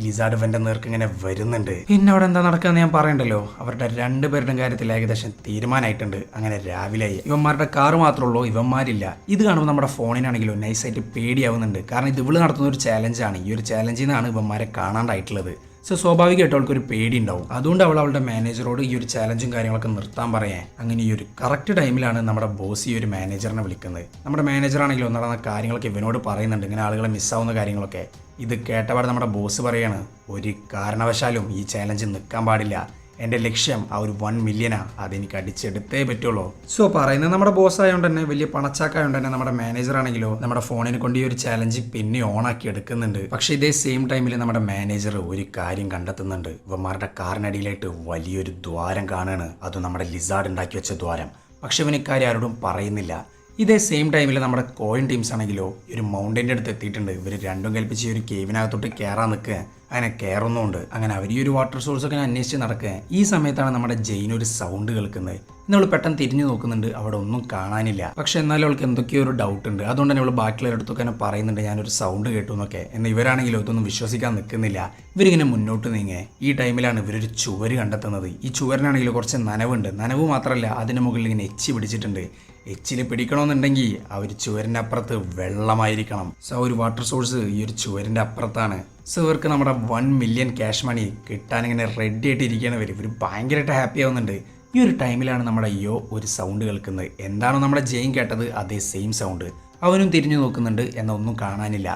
[SPEAKER 1] ലിസാർഡ് നേർക്ക് ഇങ്ങനെ വരുന്നുണ്ട്. പിന്നെ അവിടെ എന്താ നടക്കാന്ന് ഞാൻ പറയണ്ടല്ലോ? അവരുടെ രണ്ടുപേരുടെയും കാര്യത്തിൽ ഏകദേശം തീരുമാനമായിട്ടുണ്ട് അങ്ങനെ രാവിലെ ഇവന്മാരുടെ കാർ മാത്രമേ ഉള്ളൂ ഇവന്മാരില്ല. ഇത് കാണുമ്പോൾ നമ്മുടെ ഫോണിനാണെങ്കിലും നൈസായിട്ട് പേടിയാവുന്നുണ്ട്. കാരണം ഇത് ഇവൾ നടത്തുന്ന ഒരു ചാലഞ്ചാണ് ഈ ഒരു ചാലഞ്ചിൽ നിന്നാണ് ഇവന്മാരെ കാണാണ്ടായിട്ടുള്ളത്. സോ സ്വാഭാവികമായിട്ട് അവൾക്ക് ഒരു പേടി ഉണ്ടാവും. അതുകൊണ്ട് അവൾ അവളുടെ മാനേജറോട് ഈ ഒരു ചാലഞ്ചും കാര്യങ്ങളൊക്കെ നിർത്താൻ പറയാൻ അങ്ങനെ ഈ ഒരു കറക്റ്റ് ടൈമിലാണ് നമ്മുടെ ബോസ് ഈ ഒരു മാനേജറിനെ വിളിക്കുന്നത്. നമ്മുടെ മാനേജറാണെങ്കിലും നടന്ന കാര്യങ്ങളൊക്കെ ഇവനോട് പറയുന്നുണ്ട്. ഇങ്ങനെ ആളുകളെ മിസ്സാവുന്ന കാര്യങ്ങളൊക്കെ. ഇത് കേട്ടപാട് നമ്മുടെ ബോസ് പറയാണ് ഒരു കാരണവശാലും ഈ ചാലഞ്ച് നിൽക്കാൻ പാടില്ല. എന്റെ ലക്ഷ്യം ആ ഒരു വൺ മില്യനാണ് അതെനിക്ക് അടിച്ചെടുത്തേ പറ്റുള്ളൂ. സോ പറയുന്നത് നമ്മുടെ ബോസ് ആയതുകൊണ്ട് തന്നെ വലിയ പണച്ചാക്കായതുകൊണ്ട് തന്നെ നമ്മുടെ മാനേജർ ആണെങ്കിലോ നമ്മുടെ ഫോണിനെ കൊണ്ട് ഈ ഒരു ചാലഞ്ച് പിന്നെ ഓണാക്കി എടുക്കുന്നുണ്ട്. പക്ഷേ ഇതേ സെയിം ടൈമിൽ നമ്മുടെ മാനേജർ ഒരു കാര്യം കണ്ടെത്തുന്നുണ്ട്. ഇവന്മാരുടെ കാറിനടിയിലായിട്ട് വലിയൊരു ദ്വാരം കാണുകയാണ് അത് നമ്മുടെ ലിസാർഡ് ഉണ്ടാക്കി വെച്ച ദ്വാരം. പക്ഷെ ഇവനിക്കാര്യം ആരോടും പറയുന്നില്ല. ഇതേ സെയിം ടൈമിൽ നമ്മുടെ കോയിൻ ടീംസ് ആണെങ്കിലോ ഒരു മൗണ്ടന്റെ അടുത്ത് എത്തിയിട്ടുണ്ട്. ഇവർ രണ്ടും കൽപ്പിച്ച് ഒരു കേവിനകത്തോട്ട് കയറാൻ നിൽക്കുക അങ്ങനെ കയറുന്നുമുണ്ട് അങ്ങനെ അവർ ഈ ഒരു വാട്ടർ സോഴ്സ് ഒക്കെ അന്വേഷിച്ച് നടക്കുക ഈ സമയത്താണ് നമ്മുടെ ജെയിൻ ഒരു സൗണ്ട് കേൾക്കുന്നത്. നമ്മൾ പെട്ടെന്ന് തിരിഞ്ഞു നോക്കുന്നുണ്ട്. അവിടെ ഒന്നും കാണാനില്ല. പക്ഷെ എന്നാലും അവൾക്ക് എന്തൊക്കെയോ ഒരു ഡൗട്ട് ഉണ്ട്. അതുകൊണ്ട് തന്നെ അവൾ ബാക്കിയുള്ളവരുടെ അടുത്തൊക്കെ തന്നെ പറയുന്നുണ്ട് ഞാനൊരു സൗണ്ട് കേട്ടു എന്നൊക്കെ. എന്നാൽ ഇവരാണെങ്കിലും ഇതൊന്നും വിശ്വസിക്കാൻ നിൽക്കുന്നില്ല. ഇവരിങ്ങനെ മുന്നോട്ട് നീങ്ങേ. ഈ ടൈമിലാണ് ഇവരൊരു ചുവര് കണ്ടെത്തുന്നത്. ഈ ചുവരിനാണെങ്കിലും കുറച്ച് നനവുണ്ട്. നനവ് മാത്രമല്ല അതിന് മുകളിൽ ഇങ്ങനെ എച്ചി പിടിച്ചിട്ടുണ്ട്. എച്ചിൽ പിടിക്കണമെന്നുണ്ടെങ്കിൽ ആ ഒരു ചുവരിന്റെ അപ്പുറത്ത് വെള്ളമായിരിക്കണം. സോ ഒരു വാട്ടർ സോഴ്സ് ഈ ഒരു ചുവരിന്റെ അപ്പുറത്താണ്. സോ ഇവർക്ക് നമ്മുടെ വൺ മില്യൺ ക്യാഷ് മണി കിട്ടാനിങ്ങനെ റെഡി ആയിട്ട് ഇരിക്കുകയാണ് ഇവർ ഇവർ ഭയങ്കരമായിട്ട് ഹാപ്പി ആവുന്നുണ്ട്. ഈ ഒരു ടൈമിലാണ് നമ്മുടെ യോ ഒരു സൗണ്ട് കേൾക്കുന്നത്. എന്താണോ നമ്മുടെ ജെയിൻ കേട്ടത് അതേ സെയിം സൗണ്ട് അവനും തിരിഞ്ഞു നോക്കുന്നുണ്ട് എന്നൊന്നും കാണാനില്ല.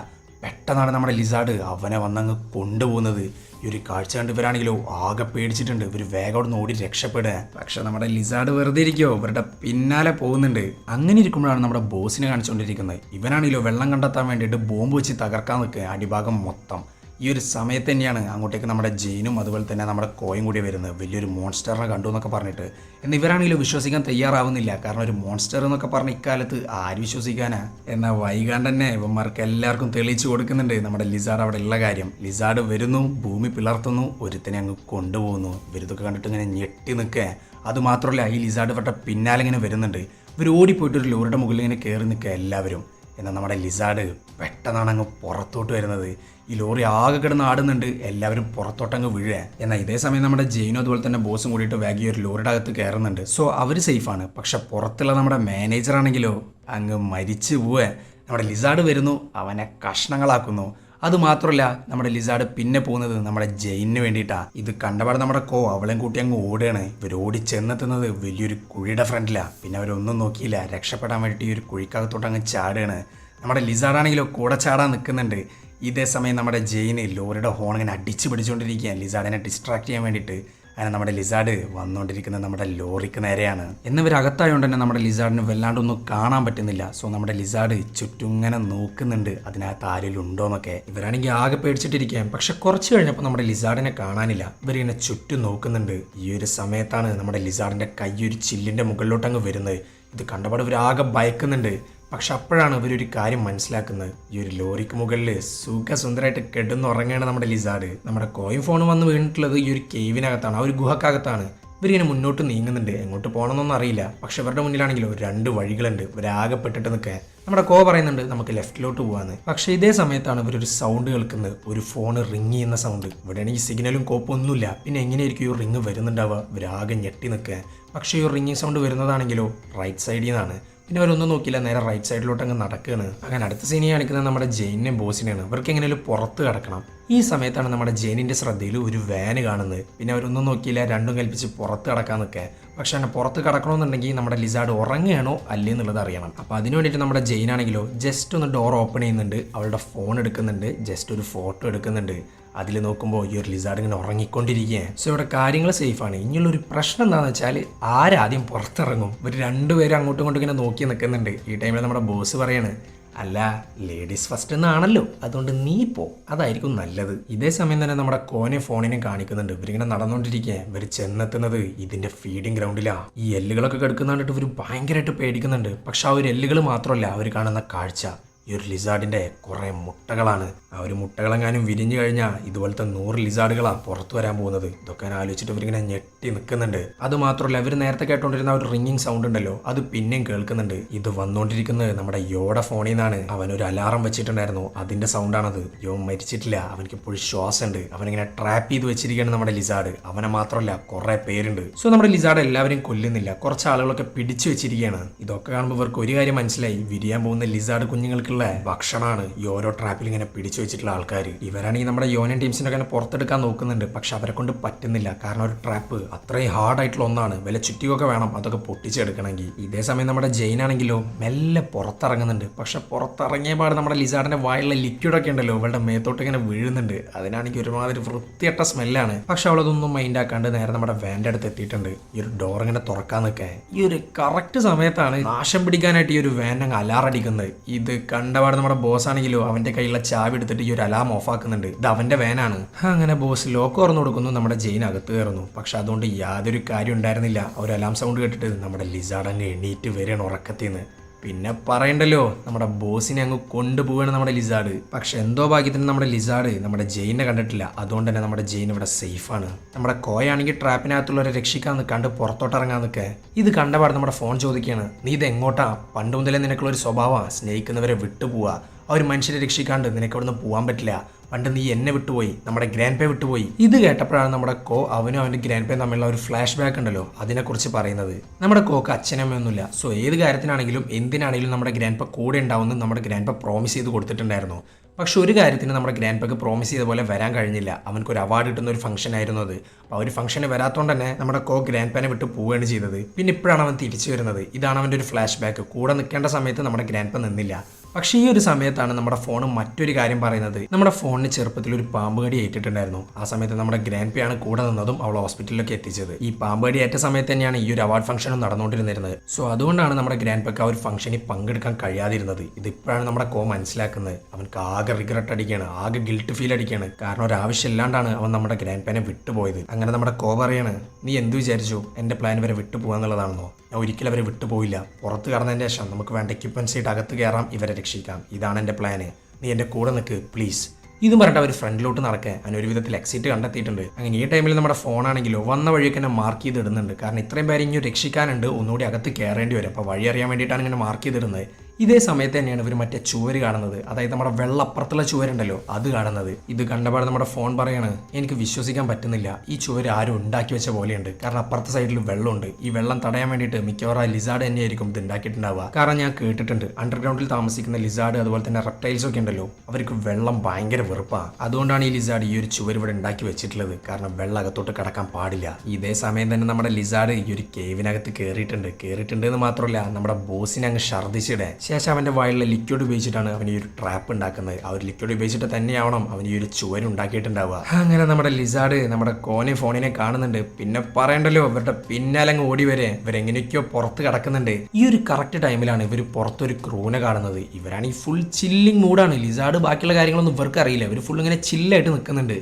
[SPEAKER 1] പെട്ടെന്നാണ് നമ്മുടെ ലിസാർഡ് അവനെ വന്നങ്ങ് കൊണ്ടുപോകുന്നത്. ഈ ഒരു കാഴ്ച കണ്ട് ഇവരാണെങ്കിലോ ആകെ പേടിച്ചിട്ടുണ്ട്. ഇവർ വേഗം അവിടെ ഓടി രക്ഷപ്പെടുക പക്ഷെ നമ്മുടെ ലിസാർഡ് വെറുതെ ഇരിക്കോ? ഇവരുടെ പിന്നാലെ പോകുന്നുണ്ട്. അങ്ങനെ ഇരിക്കുമ്പോഴാണ് നമ്മുടെ ബോസിനെ കാണിച്ചുകൊണ്ടിരിക്കുന്നത്. ഇവനാണെങ്കിലോ വെള്ളം കണ്ടെത്താൻ വേണ്ടിയിട്ട് ബോംബ് വെച്ച് തകർക്കാൻ നിൽക്കുക. അടിഭാഗം മൊത്തം. ഈ ഒരു സമയത്ത് തന്നെയാണ് അങ്ങോട്ടേക്ക് നമ്മുടെ ജെയിനും അതുപോലെ തന്നെ നമ്മുടെ കോയും കൂടി വരുന്നത്. വലിയൊരു മോൺസ്റ്ററിനെ കണ്ടു എന്നൊക്കെ പറഞ്ഞിട്ട്. എന്നാൽ ഇവരാണെങ്കിലും വിശ്വസിക്കാൻ തയ്യാറാവുന്നില്ല. കാരണം ഒരു മോൺസ്റ്റർ എന്നൊക്കെ പറഞ്ഞ ഇക്കാലത്ത് ആര് വിശ്വസിക്കാനാ? എന്നാൽ വൈകാണ്ട് തന്നെ ഇവന്മാർക്ക് എല്ലാവർക്കും തെളിയിച്ചു കൊടുക്കുന്നുണ്ട് നമ്മുടെ ലിസാർഡ് അവിടെ ഉള്ള കാര്യം. ലിസാർഡ് വരുന്നു ഭൂമി പിളർത്തുന്നു ഒരുത്തനെ അങ്ങ് കൊണ്ടുപോകുന്നു. ഇവരിതൊക്കെ കണ്ടിട്ട് ഇങ്ങനെ ഞെട്ടി നിൽക്കുക അതുമാത്രമല്ല ഈ ലിസാർഡ് വട്ട പിന്നാലെ ഇങ്ങനെ വരുന്നുണ്ട്. ഇവർ ഓടിപ്പോയിട്ട് ഒരു ലോറിയുടെ മുകളിൽ ഇങ്ങനെ കയറി നിൽക്കുക എല്ലാവരും. എന്നാൽ നമ്മുടെ ലിസാഡ് പെട്ടെന്നാണ് അങ്ങ് പുറത്തോട്ട് വരുന്നത്. ഈ ലോറി ആകെ കിടന്ന് ആടുന്നുണ്ട്. എല്ലാവരും പുറത്തോട്ടങ്ങ് വീഴുക എന്നാൽ ഇതേ സമയം നമ്മുടെ ജെയിനോ അതുപോലെ തന്നെ ബോസും കൂടിയിട്ട് വാഗി ഒരു ലോറിയുടെ അകത്ത് കയറുന്നുണ്ട്. സോ അവർ സേഫാണ്. പക്ഷെ പുറത്തുള്ള നമ്മുടെ മാനേജർ ആണെങ്കിലോ അങ്ങ് മരിച്ചു പോവുക നമ്മുടെ ലിസാഡ് വരുന്നു. അവനെ കഷ്ണങ്ങളാക്കുന്നു. അത് മാത്രമല്ല നമ്മുടെ ലിസാർഡ് പിന്നെ പോകുന്നത് നമ്മുടെ ജെയിനിന് വേണ്ടിയിട്ടാണ് ഇത് കണ്ടപാട് നമ്മുടെ കോ അവളെയും കൂട്ടി അങ്ങ് ഓടുകയാണ്. ഇവർ ഓടി ചെന്നെത്തുന്നത് വലിയൊരു കുഴിയുടെ ഫ്രണ്ടിലാണ് പിന്നെ അവരൊന്നും നോക്കിയില്ല രക്ഷപ്പെടാൻ വേണ്ടിയിട്ട് ഈ ഒരു കുഴിക്കകത്തോട്ട് അങ്ങ് ചാടുകയാണ്. നമ്മുടെ ലിസാർഡാണെങ്കിലോ കൂടെ ചാടാൻ നിൽക്കുന്നുണ്ട് ഇതേ സമയം നമ്മുടെ ജെയിന് ലോറിയുടെ ഹോൺ ഇങ്ങനെ അടിച്ചു പിടിച്ചുകൊണ്ടിരിക്കുകയാണ് ലിസാർഡിനെ ഡിസ്ട്രാക്ട് ചെയ്യാൻ വേണ്ടിയിട്ട്. അങ്ങനെ നമ്മുടെ ലിസാർഡ് വന്നുകൊണ്ടിരിക്കുന്നത് നമ്മുടെ ലോറിക്ക് നേരെയാണ്. എന്നിവർ അകത്തായതുകൊണ്ട് തന്നെ നമ്മുടെ ലിസാർഡിന് വല്ലാണ്ടൊന്നും കാണാൻ പറ്റുന്നില്ല. സോ നമ്മുടെ ലിസാർഡ് ചുറ്റും ഇങ്ങനെ നോക്കുന്നുണ്ട്. അതിനകത്ത് ആരെങ്കിലും ഉണ്ടോ എന്നൊക്കെ ഇവരാണെങ്കിൽ ആകെ പേടിച്ചിട്ടിരിക്കാം പക്ഷെ കുറച്ച് കഴിഞ്ഞപ്പോൾ നമ്മുടെ ലിസാർഡിനെ കാണാനില്ല. ഇവരിങ്ങനെ ചുറ്റും നോക്കുന്നുണ്ട്. ഈ ഒരു സമയത്താണ് നമ്മുടെ ലിസാർഡിന്റെ കൈ ഒരു ചില്ലിന്റെ മുകളിലോട്ട് അങ്ങ് വരുന്നത്. ഇത് കണ്ടപാട് ഇവരാകെ ഭയക്കുന്നുണ്ട്. പക്ഷെ അപ്പോഴാണ് ഇവരൊരു കാര്യം മനസ്സിലാക്കുന്നത്. ഈ ഒരു ലോറിക്ക് മുകളിൽ സുഖസുന്ദരമായിട്ട് കിടന്നുറങ്ങുകയാണ് നമ്മുടെ ലിസാർഡ്. നമ്മുടെ കോയിൻ ഫോൺ വന്ന് വീണിട്ടുള്ളത് ഈ ഒരു കേവിനകത്താണ് ആ ഒരു ഗുഹക്കകത്താണ്. ഇവരിങ്ങനെ മുന്നോട്ട് നീങ്ങുന്നുണ്ട്. എങ്ങോട്ട് പോകണമെന്നൊന്നും അറിയില്ല. പക്ഷെ ഇവരുടെ മുന്നിലാണെങ്കിലോ രണ്ട് വഴികളുണ്ട്. ഇവരാകെ പെട്ടിട്ട് നിൽക്കാൻ നമ്മുടെ കോ പറയുന്നുണ്ട് നമുക്ക് ലെഫ്റ്റിലോട്ട് പോകാന്ന് പക്ഷേ ഇതേ സമയത്താണ് ഇവരൊരു സൗണ്ട് കേൾക്കുന്നത്. ഒരു ഫോൺ റിങ് ചെയ്യുന്ന സൗണ്ട് ഇവിടെയാണെങ്കിൽ സിഗ്നലും കോപ്പൊന്നുമില്ല പിന്നെ എങ്ങനെയായിരിക്കും ഈ റിങ് വരുന്നുണ്ടാവുക? ഇവരാകെ ഞെട്ടി നിൽക്കുക. പക്ഷേ ഈ റിങ്ങിങ് സൗണ്ട് വരുന്നതാണെങ്കിലോ? റൈറ്റ് സൈഡിൽ നിന്നാണ്. പിന്നെ അവരൊന്നും നോക്കിയില്ല നേരെ റൈറ്റ് സൈഡിലോട്ട് അങ്ങ് നടക്കുകയാണ് അങ്ങനെ അടുത്ത സീനി കാണിക്കുന്നത് നമ്മുടെ ജെയിനെയും ബോസിനെയാണ്. ഇവർക്ക് എങ്ങനെയും പുറത്ത് കിടക്കണം. ഈ സമയത്താണ് നമ്മുടെ ജെയിനിന്റെ ശ്രദ്ധയിൽ ഒരു വാന് കാണുന്നത്. പിന്നെ അവരൊന്നും നോക്കിയില്ല രണ്ടും കൽപ്പിച്ച് പുറത്ത് കിടക്കാൻ നിൽക്കുക പക്ഷെ അങ്ങനെ പുറത്ത് കിടക്കണമെന്നുണ്ടെങ്കിൽ നമ്മുടെ ലിസാർഡ് ഉറങ്ങുകയാണോ അല്ലേ എന്നുള്ളത് അറിയണം. അപ്പോൾ അതിന് വേണ്ടിയിട്ട് നമ്മുടെ ജെയിൻ ആണെങ്കിലോ ജസ്റ്റ് ഒന്ന് ഡോർ ഓപ്പൺ ചെയ്യുന്നുണ്ട്. അവളുടെ ഫോൺ എടുക്കുന്നുണ്ട്. ജസ്റ്റ് ഒരു ഫോട്ടോ എടുക്കുന്നുണ്ട്. അതിൽ നോക്കുമ്പോൾ ഈ ഒരു ലിസാർഡ് ഇങ്ങനെ ഉറങ്ങിക്കൊണ്ടിരിക്കുകയാണ്. സോ ഇവിടെ കാര്യങ്ങൾ സേഫാണ് ഇനിയുള്ളൊരു പ്രശ്നം എന്താണെന്ന് വെച്ചാൽ ആരാദ്യം പുറത്തിറങ്ങും? ഇവർ രണ്ടുപേരും അങ്ങോട്ടും ഇങ്ങോട്ടും ഇങ്ങനെ നോക്കി നിൽക്കുന്നുണ്ട്. ഈ ടൈമിൽ നമ്മുടെ ബോസ് പറയാണ് അല്ല ലേഡീസ് ഫസ്റ്റ് എന്നാണല്ലോ അതുകൊണ്ട് നീ പോ. അതായിരിക്കും നല്ലത്. ഇതേ സമയം തന്നെ നമ്മുടെ കോനെ ഫോണിനെ കാണിക്കുന്നുണ്ട്. ഇവരിങ്ങനെ നടന്നുകൊണ്ടിരിക്കുക ഇവർ ചെന്നെത്തുന്നത് ഇതിന്റെ ഫീഡിങ് ഗ്രൗണ്ടിലാ ഈ എല്ലുകളൊക്കെ കിടക്കുന്ന ഇവർ ഭയങ്കരമായിട്ട് പേടിക്കുന്നുണ്ട്. പക്ഷെ ആ ഒരു എല്ലുകൾ മാത്രമല്ല അവർ കാണുന്ന കാഴ്ച. ഈ ഒരു ലിസാർഡിന്റെ കുറേ മുട്ടകളാണ്. ആ ഒരു മുട്ടകളെങ്ങാനും വിരിഞ്ഞു കഴിഞ്ഞാൽ ഇതുപോലത്തെ നൂറ് ലിസാർഡുകളാണ് പുറത്തു വരാൻ പോകുന്നത്. ഇതൊക്കെ ആലോചിച്ചിട്ട് ഇവരിങ്ങനെ ഞെട്ടി നിൽക്കുന്നുണ്ട്. അത് മാത്രമല്ല ഇവർ നേരത്തെ കേട്ടോണ്ടിരുന്ന ഒരു റിങ്ങിങ് സൗണ്ട് ഉണ്ടല്ലോ അത് പിന്നെയും കേൾക്കുന്നുണ്ട്. ഇത് വന്നുകൊണ്ടിരിക്കുന്നത് നമ്മുടെ യോഡ ഫോണിൽ നിന്നാണ്. അവൻ ഒരു അലാറം വെച്ചിട്ടുണ്ടായിരുന്നു അതിന്റെ സൗണ്ടാണത് യോ മരിച്ചിട്ടില്ല. അവനക്ക് ഇപ്പോഴും ശ്വാസം ഉണ്ട് അവനിങ്ങനെ ട്രാപ്പ് ചെയ്ത് വെച്ചിരിക്കുകയാണ് നമ്മുടെ ലിസാർഡ്. അവനെ മാത്രമല്ല കുറെ പേരുണ്ട്. സോ നമ്മുടെ ലിസാർഡ് എല്ലാവരെയും കൊല്ലുന്നില്ല. കുറച്ച് ആളുകളൊക്കെ പിടിച്ചു വെച്ചിരിക്കുകയാണ്. ഇതൊക്കെ കാണുമ്പോൾ ഇവർക്ക് ഒരു കാര്യം മനസ്സിലായി. വിരിയാൻ പോകുന്ന ലിസാർഡ് കുഞ്ഞുങ്ങൾക്കുള്ള ഭക്ഷണമാണ്. ഈ ഓരോ ട്രാപ്പിൽ ഇങ്ങനെ പിടിച്ചു വെച്ചിട്ടുള്ള ആൾക്കാർ. ഇവരാണെങ്കിൽ നമ്മുടെ യോനിയൻ ടീംസിനൊക്കെ അങ്ങനെ പുറത്തെടുക്കാൻ നോക്കുന്നുണ്ട്. പക്ഷെ അവരെ കൊണ്ട് പറ്റുന്നില്ല. കാരണം ഒരു ട്രാപ്പ് അത്രയും ഹാർഡ് ആയിട്ടുള്ള ഒന്നാണ്. വില ചുറ്റിയൊക്കെ വേണം അതൊക്കെ പൊട്ടിച്ചെടുക്കണമെങ്കിൽ. ഇതേ സമയം നമ്മുടെ ജെയിൻ ആണെങ്കിലോ മെല്ലെ പുറത്തിറങ്ങുന്നുണ്ട്. പക്ഷെ പുറത്തിറങ്ങിയ പാട് നമ്മുടെ ലിസാഡിന്റെ വായുള്ള ലിക്വിഡൊക്കെ ഉണ്ടല്ലോ ഇവളുടെ മേത്തോട്ട് ഇങ്ങനെ വീഴുന്നുണ്ട്. അതിനാണെങ്കിൽ ഒരുമാതിരി വൃത്തിയട്ട സ്മെല്ലാണ് പക്ഷെ അവളതൊന്നും മൈൻഡ് ആക്കാണ്ട് നേരെ നമ്മുടെ വാന്റെ അടുത്ത് എത്തിയിട്ടുണ്ട്. ഈ ഒരു ഡോർ ഇങ്ങനെ തുറക്കാൻ നിൽക്കാൻ ഈ ഒരു കറക്റ്റ് സമയത്താണ് നാശം പിടിക്കാനായിട്ട് ഈ ഒരു വാൻ അങ്ങ് അലാറടിക്കുന്നത് ഇത് കണ്ടപാട് നമ്മുടെ ബോസ് ആണെങ്കിലോ അവന്റെ കയ്യിലുള്ള ചാവി എടുത്തിട്ട് ഈ ഒരു അലാം ഓഫ് ആക്കുന്നുണ്ട്. ഇത് അവന്റെ വാനാണ് അങ്ങനെ ബോസ് ലോക്ക് തുറന്നു കൊടുക്കുന്നു നമ്മുടെ ജെയിൻ അകത്ത് കയറുന്നു. പക്ഷെ അതുകൊണ്ട് യാതൊരു കാര്യം ഉണ്ടായിരുന്നില്ല. ഒരു അലാം സൗണ്ട് കേട്ടിട്ട് നമ്മുടെ അങ്ങ് എണീറ്റ് വരികയാണ് ഉറക്കത്തിൽ നിന്ന് പിന്നെ പറയണ്ടല്ലോ നമ്മുടെ ബോസിനെ അങ്ങ് കൊണ്ടുപോവാണ് നമ്മുടെ ലിസാഡ് പക്ഷെ എന്തോ ഭാഗ്യത്തിന് നമ്മുടെ ലിസാഡ് നമ്മുടെ ജെയിനെ കണ്ടിട്ടില്ല. അതുകൊണ്ട് തന്നെ നമ്മുടെ ജെയിൻ ഇവിടെ സേഫാണ് നമ്മുടെ കോയാണെങ്കിൽ ട്രാപ്പിനകത്തുള്ളവരെ രക്ഷിക്കാൻ നിൽക്കാണ്ട് പുറത്തോട്ട് ഇറങ്ങാൻ നിൽക്കുക ഇത് കണ്ടപാട് നമ്മുടെ ഫോൺ ചോദിക്കുകയാണ്. നീ ഇത് എങ്ങോട്ടാ പണ്ട് മുതലേ നിനക്കുള്ള ഒരു സ്വഭാവമാണ് സ്നേഹിക്കുന്നവരെ വിട്ടുപോവാ. ആ ഒരു മനുഷ്യരെ രക്ഷിക്കാണ്ട് നിനക്ക് അവിടുന്ന് പോകാൻ പറ്റില്ല. പണ്ട് നീ എന്നെ വിട്ടുപോയി. നമ്മുടെ ഗ്രാൻഡ് പേ വിട്ടുപോയി. ഇത് കേട്ടപ്പോഴാണ് നമ്മുടെ കോ അവനും അവന്റെ ഗ്രാൻഡ് പേ തമ്മിലുള്ള ഒരു ഫ്ലാഷ് ബാക്ക് ഉണ്ടല്ലോ അതിനെക്കുറിച്ച് പറയുന്നത്. നമ്മുടെ കോക്ക് അച്ഛനമ്മയൊന്നുമില്ല സോ ഏത് കാര്യത്തിനാണെങ്കിലും എന്തിനാണെങ്കിലും നമ്മുടെ ഗ്രാൻഡ് പേ കൂടെ ഉണ്ടാവുമെന്ന് നമ്മുടെ ഗ്രാൻഡ് പേ പ്രോമിസ് ചെയ്ത് കൊടുത്തിട്ടുണ്ടായിരുന്നു. പക്ഷെ ഒരു കാര്യത്തിന് നമ്മുടെ ഗ്രാൻഡ് പേക്ക് പ്രോമിസ് ചെയ്ത പോലെ വരാൻ കഴിഞ്ഞില്ല. അവനക്ക് ഒരു അവാർഡ് കിട്ടുന്ന ഒരു ഫംഗ്ഷൻ ആയിരുന്നു അത്. അപ്പോൾ ആ ഒരു ഫംഗ്ഷന് വരാത്തോണ്ട് തന്നെ നമ്മുടെ കോ ഗ്രാൻഡ് പേനെ വിട്ട് പോവുകയാണ് ചെയ്തത്. പിന്നെ ഇപ്പോഴാണ് അവൻ തിരിച്ചു വരുന്നത്. ഇതാണ് അവന്റെ ഒരു ഫ്ലാഷ് ബാക്ക് കൂടെ നിൽക്കേണ്ട സമയത്ത് നമ്മുടെ ഗ്രാൻഡ് പേ നിന്നില്ല. പക്ഷേ ഈ ഒരു സമയത്താണ് നമ്മുടെ ഫോൺ മറ്റൊരു കാര്യം പറയുന്നത്. നമ്മുടെ ഫോണിന് ചെറുപ്പത്തിൽ ഒരു പാമ്പ് കടി ഏറ്റിട്ടുണ്ടായിരുന്നു. ആ സമയത്ത് നമ്മുടെ ഗ്രാൻഡ് പേ ആണ് കൂടെ നിന്നതും അവൾ ഹോസ്പിറ്റലിലേക്ക് എത്തിച്ചത്. ഈ പാമ്പ് കടി ഏറ്റ സമയത്ത് തന്നെയാണ് ഈ ഒരു അവാർഡ് ഫംഗ്ഷനും നടന്നുകൊണ്ടിരുന്നിരുന്നത് സോ അതുകൊണ്ടാണ് നമ്മുടെ ഗ്രാൻഡ് പേക്ക് ആ ഒരു ഫംഗ്ഷനിൽ പങ്കെടുക്കാൻ കഴിയാതിരുന്നത്. ഇത് ഇപ്പോഴാണ് നമ്മുടെ കോ മനസ്സിലാക്കുന്നത്. അവൻക്ക് ആകെ റിഗ്രറ്റ് അടിക്കുകയാണ് ആകെ ഗിൽട്ട് ഫീൽ അടിക്കുകയാണ് കാരണം ഒരു ആവശ്യമില്ലാണ്ടാണ് അവൻ നമ്മുടെ ഗ്രാൻഡ് പേനെ വിട്ടുപോയത്. അങ്ങനെ നമ്മുടെ കോ പറയാണ് നീ എന്ത് വിചാരിച്ചു? എന്റെ പ്ലാൻ വരെ വിട്ടുപോകാന്നുള്ളതാണെന്നോ ഞാൻ ഒരിക്കലും അവരെ വിട്ടുപോയില്ല. പുറത്ത് കടന്നതിന് ശേഷം നമുക്ക് വേണ്ട എക്യുപ്മെൻസ് ആയിട്ട് അകത്ത് കയറാം ഇവരെ രക്ഷിക്കാം. ഇതാണ് എന്റെ പ്ലാന് നീ എന്റെ കൂടെ നിൽക്ക് പ്ലീസ് ഇതും പറഞ്ഞിട്ട് അവർ ഫ്രണ്ടിലോട്ട് നടക്കുക അതിന് ഒരു വിധത്തിൽ എക്സിറ്റ് കണ്ടെത്തിയിട്ടുണ്ട്. അങ്ങനെ ഈ ടൈമിൽ നമ്മുടെ ഫോണാണെങ്കിലോ വന്ന വഴിയൊക്കെ തന്നെ മാർക്ക് ചെയ്ത് ഇടുന്നുണ്ട്. കാരണം ഇത്രയും പേരെ ഇനി രക്ഷിക്കാനുണ്ട്. ഒന്നുകൂടി അകത്ത് കയറേണ്ടി വരും. അപ്പോൾ വഴി അറിയാൻ വേണ്ടിയിട്ടാണ് ഇങ്ങനെ മാർക്ക് ചെയ്തിടുന്നത് ഇതേ സമയത്ത് തന്നെയാണ് ഇവർ മറ്റേ ചുവര് കാണുന്നത്. അതായത് നമ്മുടെ വെള്ളപ്പുറത്തുള്ള ചുവരുണ്ടല്ലോ അത് കാണുന്നത്. ഇത് കണ്ടപാട് നമ്മുടെ ഫോൺ പറയാണ് എനിക്ക് വിശ്വസിക്കാൻ പറ്റുന്നില്ല. ഈ ചുവര് ആരും ഉണ്ടാക്കി വെച്ച പോലെയുണ്ട്. കാരണം അപ്പുറത്തെ സൈഡിൽ വെള്ളമുണ്ട്. ഈ വെള്ളം തടയാൻ വേണ്ടിയിട്ട് മിക്കവാറും ആ ലിസാഡ് തന്നെയായിരിക്കും ഇത് ഉണ്ടാക്കിയിട്ടുണ്ടാവുക. കാരണം ഞാൻ കേട്ടിട്ടുണ്ട് അണ്ടർഗ്രൗണ്ടിൽ താമസിക്കുന്ന ലിസാർഡ് അതുപോലെ തന്നെ റെപ്റ്റൈൽസ് ഒക്കെ ഉണ്ടല്ലോ അവർക്ക് വെള്ളം ഭയങ്കര വെറുപ്പാണ് അതുകൊണ്ടാണ് ഈ ലിസാർഡ് ഈ ഒരു ചുവര് ഇവിടെ ഉണ്ടാക്കി വെച്ചിട്ടുള്ളത്. കാരണം വെള്ളം അകത്തോട്ട് കടക്കാൻ പാടില്ല. ഇതേ സമയം തന്നെ നമ്മുടെ ലിസാർഡ് ഈ ഒരു കേവിനകത്ത് കയറിയിട്ടുണ്ട് കയറിയിട്ടുണ്ട് എന്ന് മാത്രമല്ല നമ്മുടെ ബോസിനെ അങ്ങ് ഛർദ്ദിച്ചിടെ. ശേഷം അവന്റെ വയലിലെ ലിക്വിഡ് ഉപയോഗിച്ചിട്ടാണ് അവൻ ഈ ഒരു ട്രാപ്പ് ഉണ്ടാക്കുന്നത്. ആ ഒരു ലിക്വിഡ് ഉപയോഗിച്ചിട്ട് തന്നെയാവണം അവൻ ഈ ഒരു ചുവൻ ഉണ്ടാക്കിയിട്ടുണ്ടാവുക. അങ്ങനെ നമ്മുടെ ലിസാർഡ് നമ്മുടെ കോനെ ഫോണിനെ കാണുന്നുണ്ട്. പിന്നെ പറയണ്ടല്ലോ ഇവരുടെ പിന്നാലെ ഓടി വരെ ഇവരെങ്ങനെയൊക്കെയോ പുറത്ത് കിടക്കുന്നുണ്ട്. ഈ ഒരു കറക്റ്റ് ടൈമിലാണ് ഇവർ പുറത്തൊരു ക്രൂനെ കാണുന്നത്. ഇവരാണ് ഈ ഫുൾ ചില്ലിങ് മൂഡാണ് ലിസാർഡ് ബാക്കിയുള്ള കാര്യങ്ങളൊന്നും ഇവർക്ക് അറിയില്ല. ഇവർ ഫുൾ ഇങ്ങനെ ചില്ലായിട്ട് നിൽക്കുന്നുണ്ട്.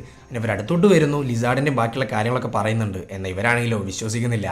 [SPEAKER 1] അടുത്തോട്ട് വരുന്നു ലിസാർഡിന്റെ ബാക്കിയുള്ള കാര്യങ്ങളൊക്കെ പറയുന്നുണ്ട്. എന്നാൽ ഇവരാണെങ്കിലോ വിശ്വസിക്കുന്നില്ല.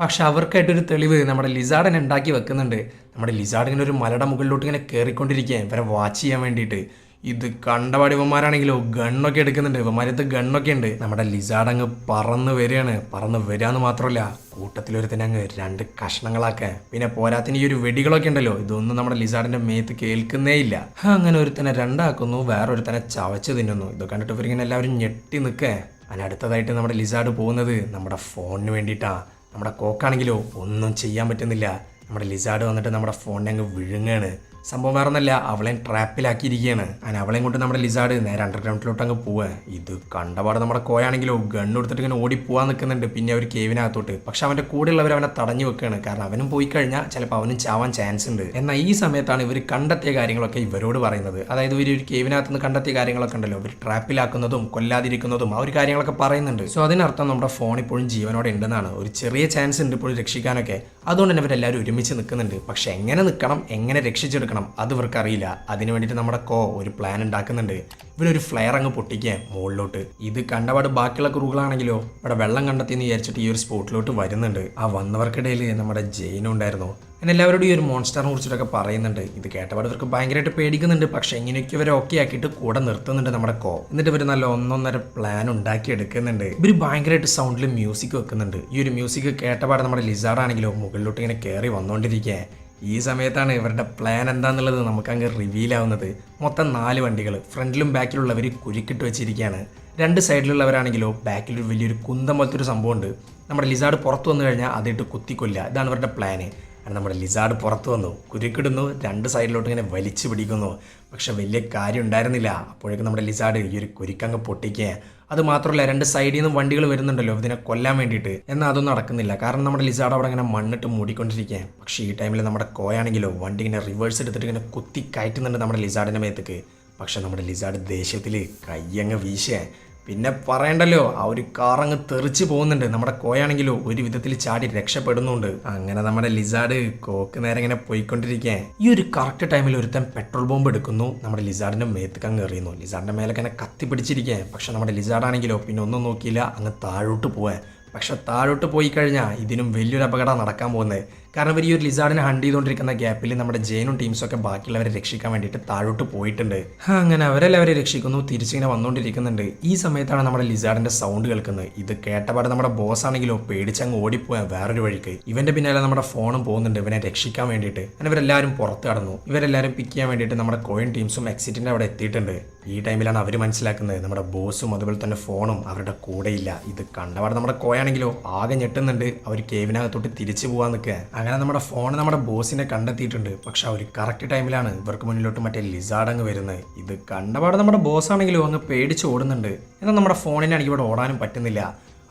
[SPEAKER 1] പക്ഷെ അവർക്കായിട്ടൊരു തെളിവ് നമ്മുടെ ലിസാർഡൻ ഉണ്ടാക്കി വെക്കുന്നുണ്ട്. നമ്മുടെ ലിസാർഡ് ഇങ്ങനെ ഒരു മലയുടെ മുകളിലോട്ട് ഇങ്ങനെ കയറിക്കൊണ്ടിരിക്കുക ഇവരെ വാച്ച് ചെയ്യാൻ വേണ്ടിയിട്ട്. ഇത് കണ്ടപാടി ഇവന്മാരാണെങ്കിലോ ഗണ്ണൊക്കെ എടുക്കുന്നുണ്ട്. ഇവന്മാരത്ത് ഗണ്ണൊക്കെ ഉണ്ട്. നമ്മുടെ ലിസാർഡ് അങ്ങ് പറന്ന് വരികയാണ്. പറന്ന് വരികയെന്ന് മാത്രമല്ല കൂട്ടത്തിലൊരുത്തന്നെ അങ്ങ് രണ്ട് കഷ്ണങ്ങളൊക്കെ പിന്നെ പോരാത്തിന് ഈ ഒരു വെടികളൊക്കെ ഉണ്ടല്ലോ ഇതൊന്നും നമ്മുടെ ലിസാർഡിന്റെ മേത്ത് കേൾക്കുന്നേ ഇല്ല. അങ്ങനെ ഒരുത്തനെ രണ്ടാക്കുന്നു വേറൊരുത്തനെ ചവച്ച് തിന്നുന്നു. ഇത് കണ്ടിട്ട് ഇവരിങ്ങനെ എല്ലാവരും ഞെട്ടി നിൽക്കേ അതിനടുത്തതായിട്ട് നമ്മുടെ ലിസാർഡ് പോകുന്നത് നമ്മുടെ ഫോണിന് വേണ്ടിയിട്ടാണ് നമ്മുടെ കോക്കാണെങ്കിലോ ഒന്നും ചെയ്യാൻ പറ്റുന്നില്ല. നമ്മുടെ ലിസാർഡ് വന്നിട്ട് നമ്മുടെ ഫോണിനെ അങ്ങ് വിഴുങ്ങാണ്. സംഭവം വേറൊന്നല്ല അവളെ ട്രാപ്പിലാക്കിയിരിക്കുകയാണ്. അങ്ങനെ അവളെയും കൊണ്ട് നമ്മുടെ ലിസാർഡ് നേരെ അണ്ടർഗ്രൗണ്ടിലോട്ട് അങ്ങ് പോവുക. ഇത് കണ്ടപാട് നമ്മുടെ കോയാണെങ്കിലോ ഗണ്ണ് കൊടുത്തിട്ട് ഇങ്ങനെ ഓടി പോകാൻ നിൽക്കുന്നുണ്ട് പിന്നെ അവർ കേവിനകത്തോട്ട് പക്ഷെ അവന്റെ കൂടെയുള്ളവർ അവനെ തടഞ്ഞു വെക്കുകയാണ്. കാരണം അവനും പോയി കഴിഞ്ഞാൽ ചിലപ്പോൾ അവനും ചാവാൻ ചാൻസ് ഉണ്ട്. എന്നാൽ ഈ സമയത്താണ് ഇവർ കണ്ടെത്തിയ കാര്യങ്ങളൊക്കെ ഇവരോട് പറയുന്നത്. അതായത് ഇവർ ഒരു കേവിനകത്ത് നിന്ന് കണ്ടെത്തിയ കാര്യങ്ങളൊക്കെ ഉണ്ടല്ലോ. ഇവർ ട്രാപ്പിലാക്കുന്നതും കൊല്ലാതിരിക്കുന്നതും ആ ഒരു കാര്യങ്ങളൊക്കെ പറയുന്നുണ്ട്. സോ അതിനർത്ഥം നമ്മുടെ ഫോൺ ഇപ്പോഴും ജീവനോടെ ഉണ്ടെന്നാണ്. ഒരു ചെറിയ ചാൻസ് ഉണ്ട് ഇപ്പോഴും രക്ഷിക്കാനൊക്കെ. അതുകൊണ്ട് തന്നെ ഇവരെല്ലാവരും ഒരുമിച്ച് നിൽക്കുന്നുണ്ട് പക്ഷെ എങ്ങനെ നിൽക്കണം എങ്ങനെ രക്ഷിച്ചെടുക്കണം അത് ഇവർക്ക് അറിയില്ല അതിന് വേണ്ടിയിട്ട് നമ്മുടെ കോ ഒരു പ്ലാൻ ഉണ്ടാക്കുന്നുണ്ട്. ഇവരൊരു ഫ്ലെയർ അങ്ങ് പൊട്ടിക്കാൻ മുകളിലോട്ട്. ഇത് കണ്ടപാട് ബാക്കിയുള്ള ക്രൂകളാണെങ്കിലോ ഇവിടെ വെള്ളം കണ്ടെത്തി എന്ന് വിചാരിച്ചിട്ട് ഈ ഒരു സ്പോട്ടിലോട്ട് വരുന്നുണ്ട്. ആ വന്നവർക്കിടയിൽ നമ്മുടെ ജെയിനും ഉണ്ടായിരുന്നു. അങ്ങനെ എല്ലാവരോടും ഈ ഒരു മോൺസ്റ്ററിനെ കുറിച്ചിട്ടൊക്കെ പറയുന്നുണ്ട്. ഇത് കേട്ടപാട് ഇവർക്ക് ഭയങ്കരമായിട്ട് പേടിക്കുന്നുണ്ട്. പക്ഷെ എങ്ങനെയൊക്കെ ഇവരെ ഓക്കെ ആക്കിയിട്ട് കൂടെ നിർത്തുന്നുണ്ട് നമ്മുടെ കോ. എന്നിട്ട് ഇവർ നല്ല ഒന്നൊന്നര പ്ലാൻ ഉണ്ടാക്കി എടുക്കുന്നുണ്ട്. ഇവർ ഭയങ്കരമായിട്ട് സൗണ്ടിൽ മ്യൂസിക് വെക്കുന്നുണ്ട്. ഈ ഒരു മ്യൂസിക് കേട്ടപാട് നമ്മുടെ ലിസാർഡാണെങ്കിലോ മുകളിലോട്ട് ഇങ്ങനെ കയറി വന്നുകൊണ്ടിരിക്കുക ഈ സമയത്താണ് ഇവരുടെ പ്ലാൻ എന്താന്നുള്ളത് നമുക്ക് അങ്ങ് റിവീൽ ആവുന്നത്. മൊത്തം നാല് വണ്ടികൾ ഫ്രണ്ടിലും ബാക്കിലുള്ളവർ കുരുക്കിട്ട് വെച്ചിരിക്കുകയാണ് രണ്ട് സൈഡിലുള്ളവരാണെങ്കിലോ ബാക്കിലൊരു വലിയൊരു കുന്തം പോലത്തെ ഒരു സംഭവമുണ്ട്. നമ്മുടെ ലിസാർഡ് പുറത്ത് വന്നു കഴിഞ്ഞാൽ അതിട്ട് കുത്തിക്കൊല്ല ഇതാണ് ഇവരുടെ പ്ലാന് അങ്ങനെ നമ്മുടെ ലിസാർഡ് പുറത്തു വന്നു കുരുക്കിടുന്നു രണ്ട് സൈഡിലോട്ട് ഇങ്ങനെ വലിച്ചു പിടിക്കുന്നു. പക്ഷെ വലിയ കാര്യം ഉണ്ടായിരുന്നില്ല അപ്പോഴേക്കും നമ്മുടെ ലിസാർഡ് ഈ ഒരു കുരുക്കങ്ങ് പൊട്ടിക്കുക അത് മാത്രമല്ല രണ്ട് സൈഡിൽ നിന്നും വണ്ടികൾ വരുന്നുണ്ടല്ലോ ഇതിനെ കൊല്ലാൻ വേണ്ടിയിട്ട്. എന്നാൽ അതൊന്നും നടക്കുന്നില്ല. കാരണം നമ്മുടെ ലിസാർഡ് അവിടെ ഇങ്ങനെ മണ്ണിട്ട് മൂടിക്കൊണ്ടിരിക്കുക പക്ഷേ ഈ ടൈമിൽ നമ്മുടെ കോയാണെങ്കിലോ വണ്ടി ഇങ്ങനെ റിവേഴ്സ് എടുത്തിട്ട് ഇങ്ങനെ കുത്തി കയറ്റുന്നുണ്ട് നമ്മുടെ ലിസാർഡിന്റെ മേത്തേക്ക്. പക്ഷേ നമ്മുടെ ലിസാർഡ് ദേഷ്യത്തിൽ കയ്യങ്ങ് വീശേ പിന്നെ പറയണ്ടല്ലോ ആ ഒരു കാറങ്ങ് തെറിച്ച് പോകുന്നുണ്ട്. നമ്മുടെ കോയാണെങ്കിലോ ഒരു വിധത്തിൽ ചാടി രക്ഷപ്പെടുന്നുണ്ട്. അങ്ങനെ നമ്മുടെ ലിസാർഡ് കോക്ക് നേരെ ഇങ്ങനെ പോയിക്കൊണ്ടിരിക്കാൻ ഈ ഒരു കറക്റ്റ് ടൈമിൽ ഒരുത്തൻ പെട്രോൾ ബോംബ് എടുക്കുന്നു. നമ്മുടെ ലിസാർഡിന്റെ മേത്തേക്ക് എറിയുന്നു. ലിസാർഡിന്റെ മേലൊക്കെ ഇങ്ങനെ കത്തി പിടിച്ചിരിക്കേ. പക്ഷെ നമ്മുടെ ലിസാർഡാണെങ്കിലോ പിന്നെ ഒന്നും നോക്കിയില്ല അങ്ങ് താഴോട്ട് പോവാൻ പക്ഷെ താഴോട്ട് പോയി കഴിഞ്ഞാൽ ഇതിനും വലിയൊരു അപകടം നടക്കാൻ പോകുന്നത് കാരണം ഇവർ ഈ ഒരു ലിസാർഡിനെ ഹണ്ട് ചെയ്തുകൊണ്ടിരിക്കുന്ന ഗ്യാപ്പിൽ നമ്മുടെ ജെയിനും ടീംസും ഒക്കെ ബാക്കിയുള്ളവരെ രക്ഷിക്കാൻ വേണ്ടിയിട്ട് താഴോട്ട് പോയിട്ടുണ്ട്. അങ്ങനെ അവരെല്ലാം അവരെ രക്ഷിക്കുന്നു തിരിച്ചിങ്ങനെ വന്നുകൊണ്ടിരിക്കുന്നുണ്ട് ഈ സമയത്താണ് നമ്മുടെ ലിസാർഡിന്റെ സൗണ്ട് കേൾക്കുന്നത്. ഇത് കേട്ടപാട് നമ്മുടെ ബോസ് ആണെങ്കിലോ പേടിച്ചങ്ങ് ഓടിപ്പോയാൽ വേറൊരു വഴിക്ക്. ഇവന്റെ പിന്നാലെ നമ്മുടെ ഫോണും പോകുന്നുണ്ട് ഇവനെ രക്ഷിക്കാൻ വേണ്ടിയിട്ട്. അങ്ങനെ ഇവരെല്ലാവരും പുറത്ത് കടന്നു. ഇവരെല്ലാവരും പിക്ക് ചെയ്യാൻ വേണ്ടിയിട്ട് നമ്മുടെ കോയിൻ ടീംസും എക്സിറ്റിന്റെ അവിടെ എത്തിയിട്ടുണ്ട്. ഈ ടൈമിലാണ് അവർ മനസ്സിലാക്കുന്നത്. നമ്മുടെ ബോസും അതുപോലെ തന്നെ ഫോണും അവരുടെ കൂടെയില്ല. ഇത് കണ്ടപാട് നമ്മുടെ കോയാണെങ്കിലോ ആകെ ഞെട്ടുന്നുണ്ട്. അവർ കേവിനകത്തോട്ട് തിരിച്ചു പോകാൻ നിൽക്കുക. അങ്ങനെ നമ്മുടെ ഫോൺ നമ്മുടെ ബോസിനെ കണ്ടെത്തിയിട്ടുണ്ട്. പക്ഷെ അവർ കറക്റ്റ് ടൈമിലാണ് ഇവർക്ക് മുന്നിലോട്ട് മറ്റേ ലിസാർഡ് അങ്ങ് വരുന്നത്. ഇത് കണ്ടപാട് നമ്മുടെ ബോസ് ആണെങ്കിലോ അങ്ങ് പേടിച്ച് ഓടുന്നുണ്ട്. എന്നാൽ നമ്മുടെ ഫോണിനാണെങ്കിൽ ഇവിടെ ഓടാനും പറ്റുന്നില്ല.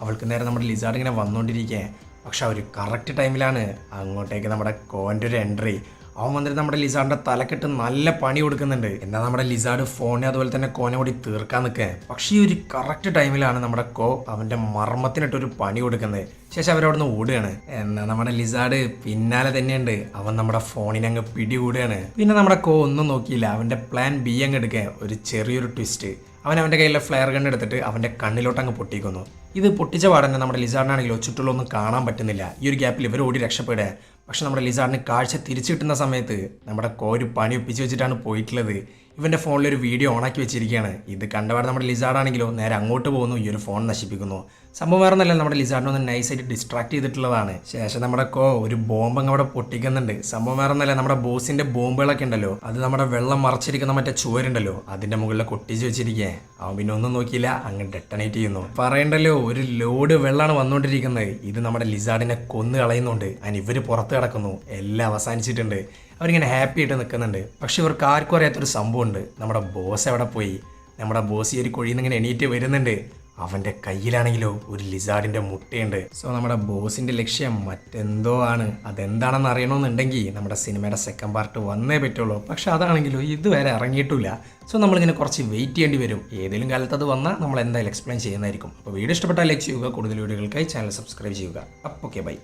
[SPEAKER 1] അവൾക്ക് നേരെ നമ്മുടെ ലിസാർഡ് ഇങ്ങനെ വന്നുകൊണ്ടിരിക്കുക പക്ഷെ അവർ കറക്റ്റ് ടൈമിലാണ് അങ്ങോട്ടേക്ക് നമ്മുടെ കോന്റെ ഒരു എൻട്രി അവൻ വന്നിട്ട് നമ്മുടെ ലിസാർഡിന്റെ തലക്കെട്ട് നല്ല പണി കൊടുക്കുന്നുണ്ട്. എന്നാൽ നമ്മുടെ ലിസാർഡ് ഫോണിനെ അതുപോലെ തന്നെ കോനെ കൂടി തീർക്കാൻ നിൽക്കേ. പക്ഷേ ഈ ഒരു കറക്റ്റ് ടൈമിലാണ് നമ്മുടെ കോ അവന്റെ മർമ്മത്തിനിട്ട് ഒരു പണി കൊടുക്കുന്നത്. ശേഷം അവരവിടുന്ന് ഓടുകയാണ്. എന്നാൽ നമ്മുടെ ലിസാർഡ് പിന്നാലെ തന്നെയുണ്ട്. അവൻ നമ്മുടെ ഫോണിനെ അങ്ങ് പിടികൂടുകയാണ്. പിന്നെ നമ്മുടെ കോ ഒന്നും നോക്കിയില്ല. അവന്റെ പ്ലാൻ ബി അങ്ങ് എടുക്കുക ഒരു ചെറിയൊരു ട്വിസ്റ്റ് അവൻ അവന്റെ കയ്യിലെ ഫ്ലെയർ ഗൺ എടുത്തിട്ട് അവന്റെ കണ്ണിലോട്ട് അങ്ങ് പൊട്ടിക്കുന്നു. ഇത് പൊട്ടിച്ച പാടന്നെ നമ്മുടെ ലിസാർഡിനാണെങ്കിലോ ചുറ്റുള്ളൊന്നും കാണാൻ പറ്റുന്നില്ല. ഈ ഒരു ഗ്യാപ്പിൽ ഇവർ ഓടി രക്ഷപ്പെടുക പക്ഷെ നമ്മുടെ ലിസാർഡിന് കാഴ്ച തിരിച്ചു കിട്ടുന്ന സമയത്ത് നമ്മുടെ കോര് പണി ഒപ്പിച്ച് വെച്ചിട്ടാണ് പോയിട്ടുള്ളത്. ഇവന്റെ ഫോണിൽ ഒരു വീഡിയോ ഓണാക്കി വെച്ചിരിക്കുകയാണ്. ഇത് കണ്ടപാട് നമ്മുടെ ലിസാർഡാണെങ്കിലോ നേരെ അങ്ങോട്ട് പോകുന്നു. ഈ ഒരു ഫോൺ നശിപ്പിക്കുന്നു. സംഭവം വേറെ ഒന്നല്ല നമ്മുടെ ലിസാർഡിനെ ഒന്ന് നൈസായിട്ട് ഡിസ്ട്രാക്ട് ചെയ്തിട്ടുള്ളതാണ്. ശേഷം നമ്മുടെ കോ ഒരു ബോംബങ്ങ് അവിടെ പൊട്ടിക്കുന്നുണ്ട്. സംഭവം വേറെ ഒന്നല്ല നമ്മുടെ ബോസിന്റെ ബോംബുകളൊക്കെ ഉണ്ടല്ലോ. അത് നമ്മുടെ വെള്ളം മറച്ചിരിക്കുന്ന മറ്റേ ചുവരുണ്ടല്ലോ. അതിന്റെ മുകളിൽ കൊട്ടിച്ച് വെച്ചിരിക്കേ. അവൻ പിന്നെ ഒന്നും നോക്കിയില്ല. അങ്ങ് ഡെറ്റനേറ്റ് ചെയ്യുന്നു. പറയണ്ടല്ലോ ഒരു ലോഡ് വെള്ളമാണ് വന്നുകൊണ്ടിരിക്കുന്നത്. ഇത് നമ്മുടെ ലിസാർഡിനെ കൊന്നു കളയുന്നുണ്ട്. അതിന് ഇവർ പുറത്ത് കിടക്കുന്നു. എല്ലാം അവസാനിച്ചിട്ടുണ്ട്. അവരിങ്ങനെ ഹാപ്പി ആയിട്ട് നിൽക്കുന്നുണ്ട്. പക്ഷെ ഇവർക്ക് ആർക്കും അറിയാത്തൊരു സംഭവമുണ്ട്. നമ്മുടെ ബോസ് എവിടെ പോയി? നമ്മുടെ ബോസ് ഈ ഒരു കുഴിയിൽ നിന്ന് ഇങ്ങനെ എണീറ്റ് വരുന്നുണ്ട്. അവന്റെ കയ്യിലാണെങ്കിലോ ഒരു ലിസാർഡിന്റെ മുട്ടയുണ്ട്. സോ നമ്മുടെ ബോസിന്റെ ലക്ഷ്യം മറ്റെന്തോ ആണ്. അതെന്താണെന്ന് അറിയണമെന്നുണ്ടെങ്കിൽ നമ്മുടെ സിനിമയുടെ സെക്കൻഡ് പാർട്ട് വന്നേ പറ്റുള്ളൂ. പക്ഷെ അതാണെങ്കിലോ ഇതുവരെ ഇറങ്ങിയിട്ടില്ല. സോ നമ്മളിങ്ങനെ കുറച്ച് വെയിറ്റ് ചെയ്യേണ്ടി വരും. ഏതെങ്കിലും കാലത്ത് അത് വന്നാൽ നമ്മൾ എന്തായാലും എക്സ്പ്ലെയിൻ ചെയ്യുന്നതായിരിക്കും. അപ്പോൾ വീഡിയോ ഇഷ്ടപ്പെട്ടാൽ ലൈക്ക് ചെയ്യുക. കൂടുതൽ വീഡിയോകൾക്കായി ചാനൽ സബ്സ്ക്രൈബ് ചെയ്യുക. അപ്പോൾ ഓക്കെ ബൈ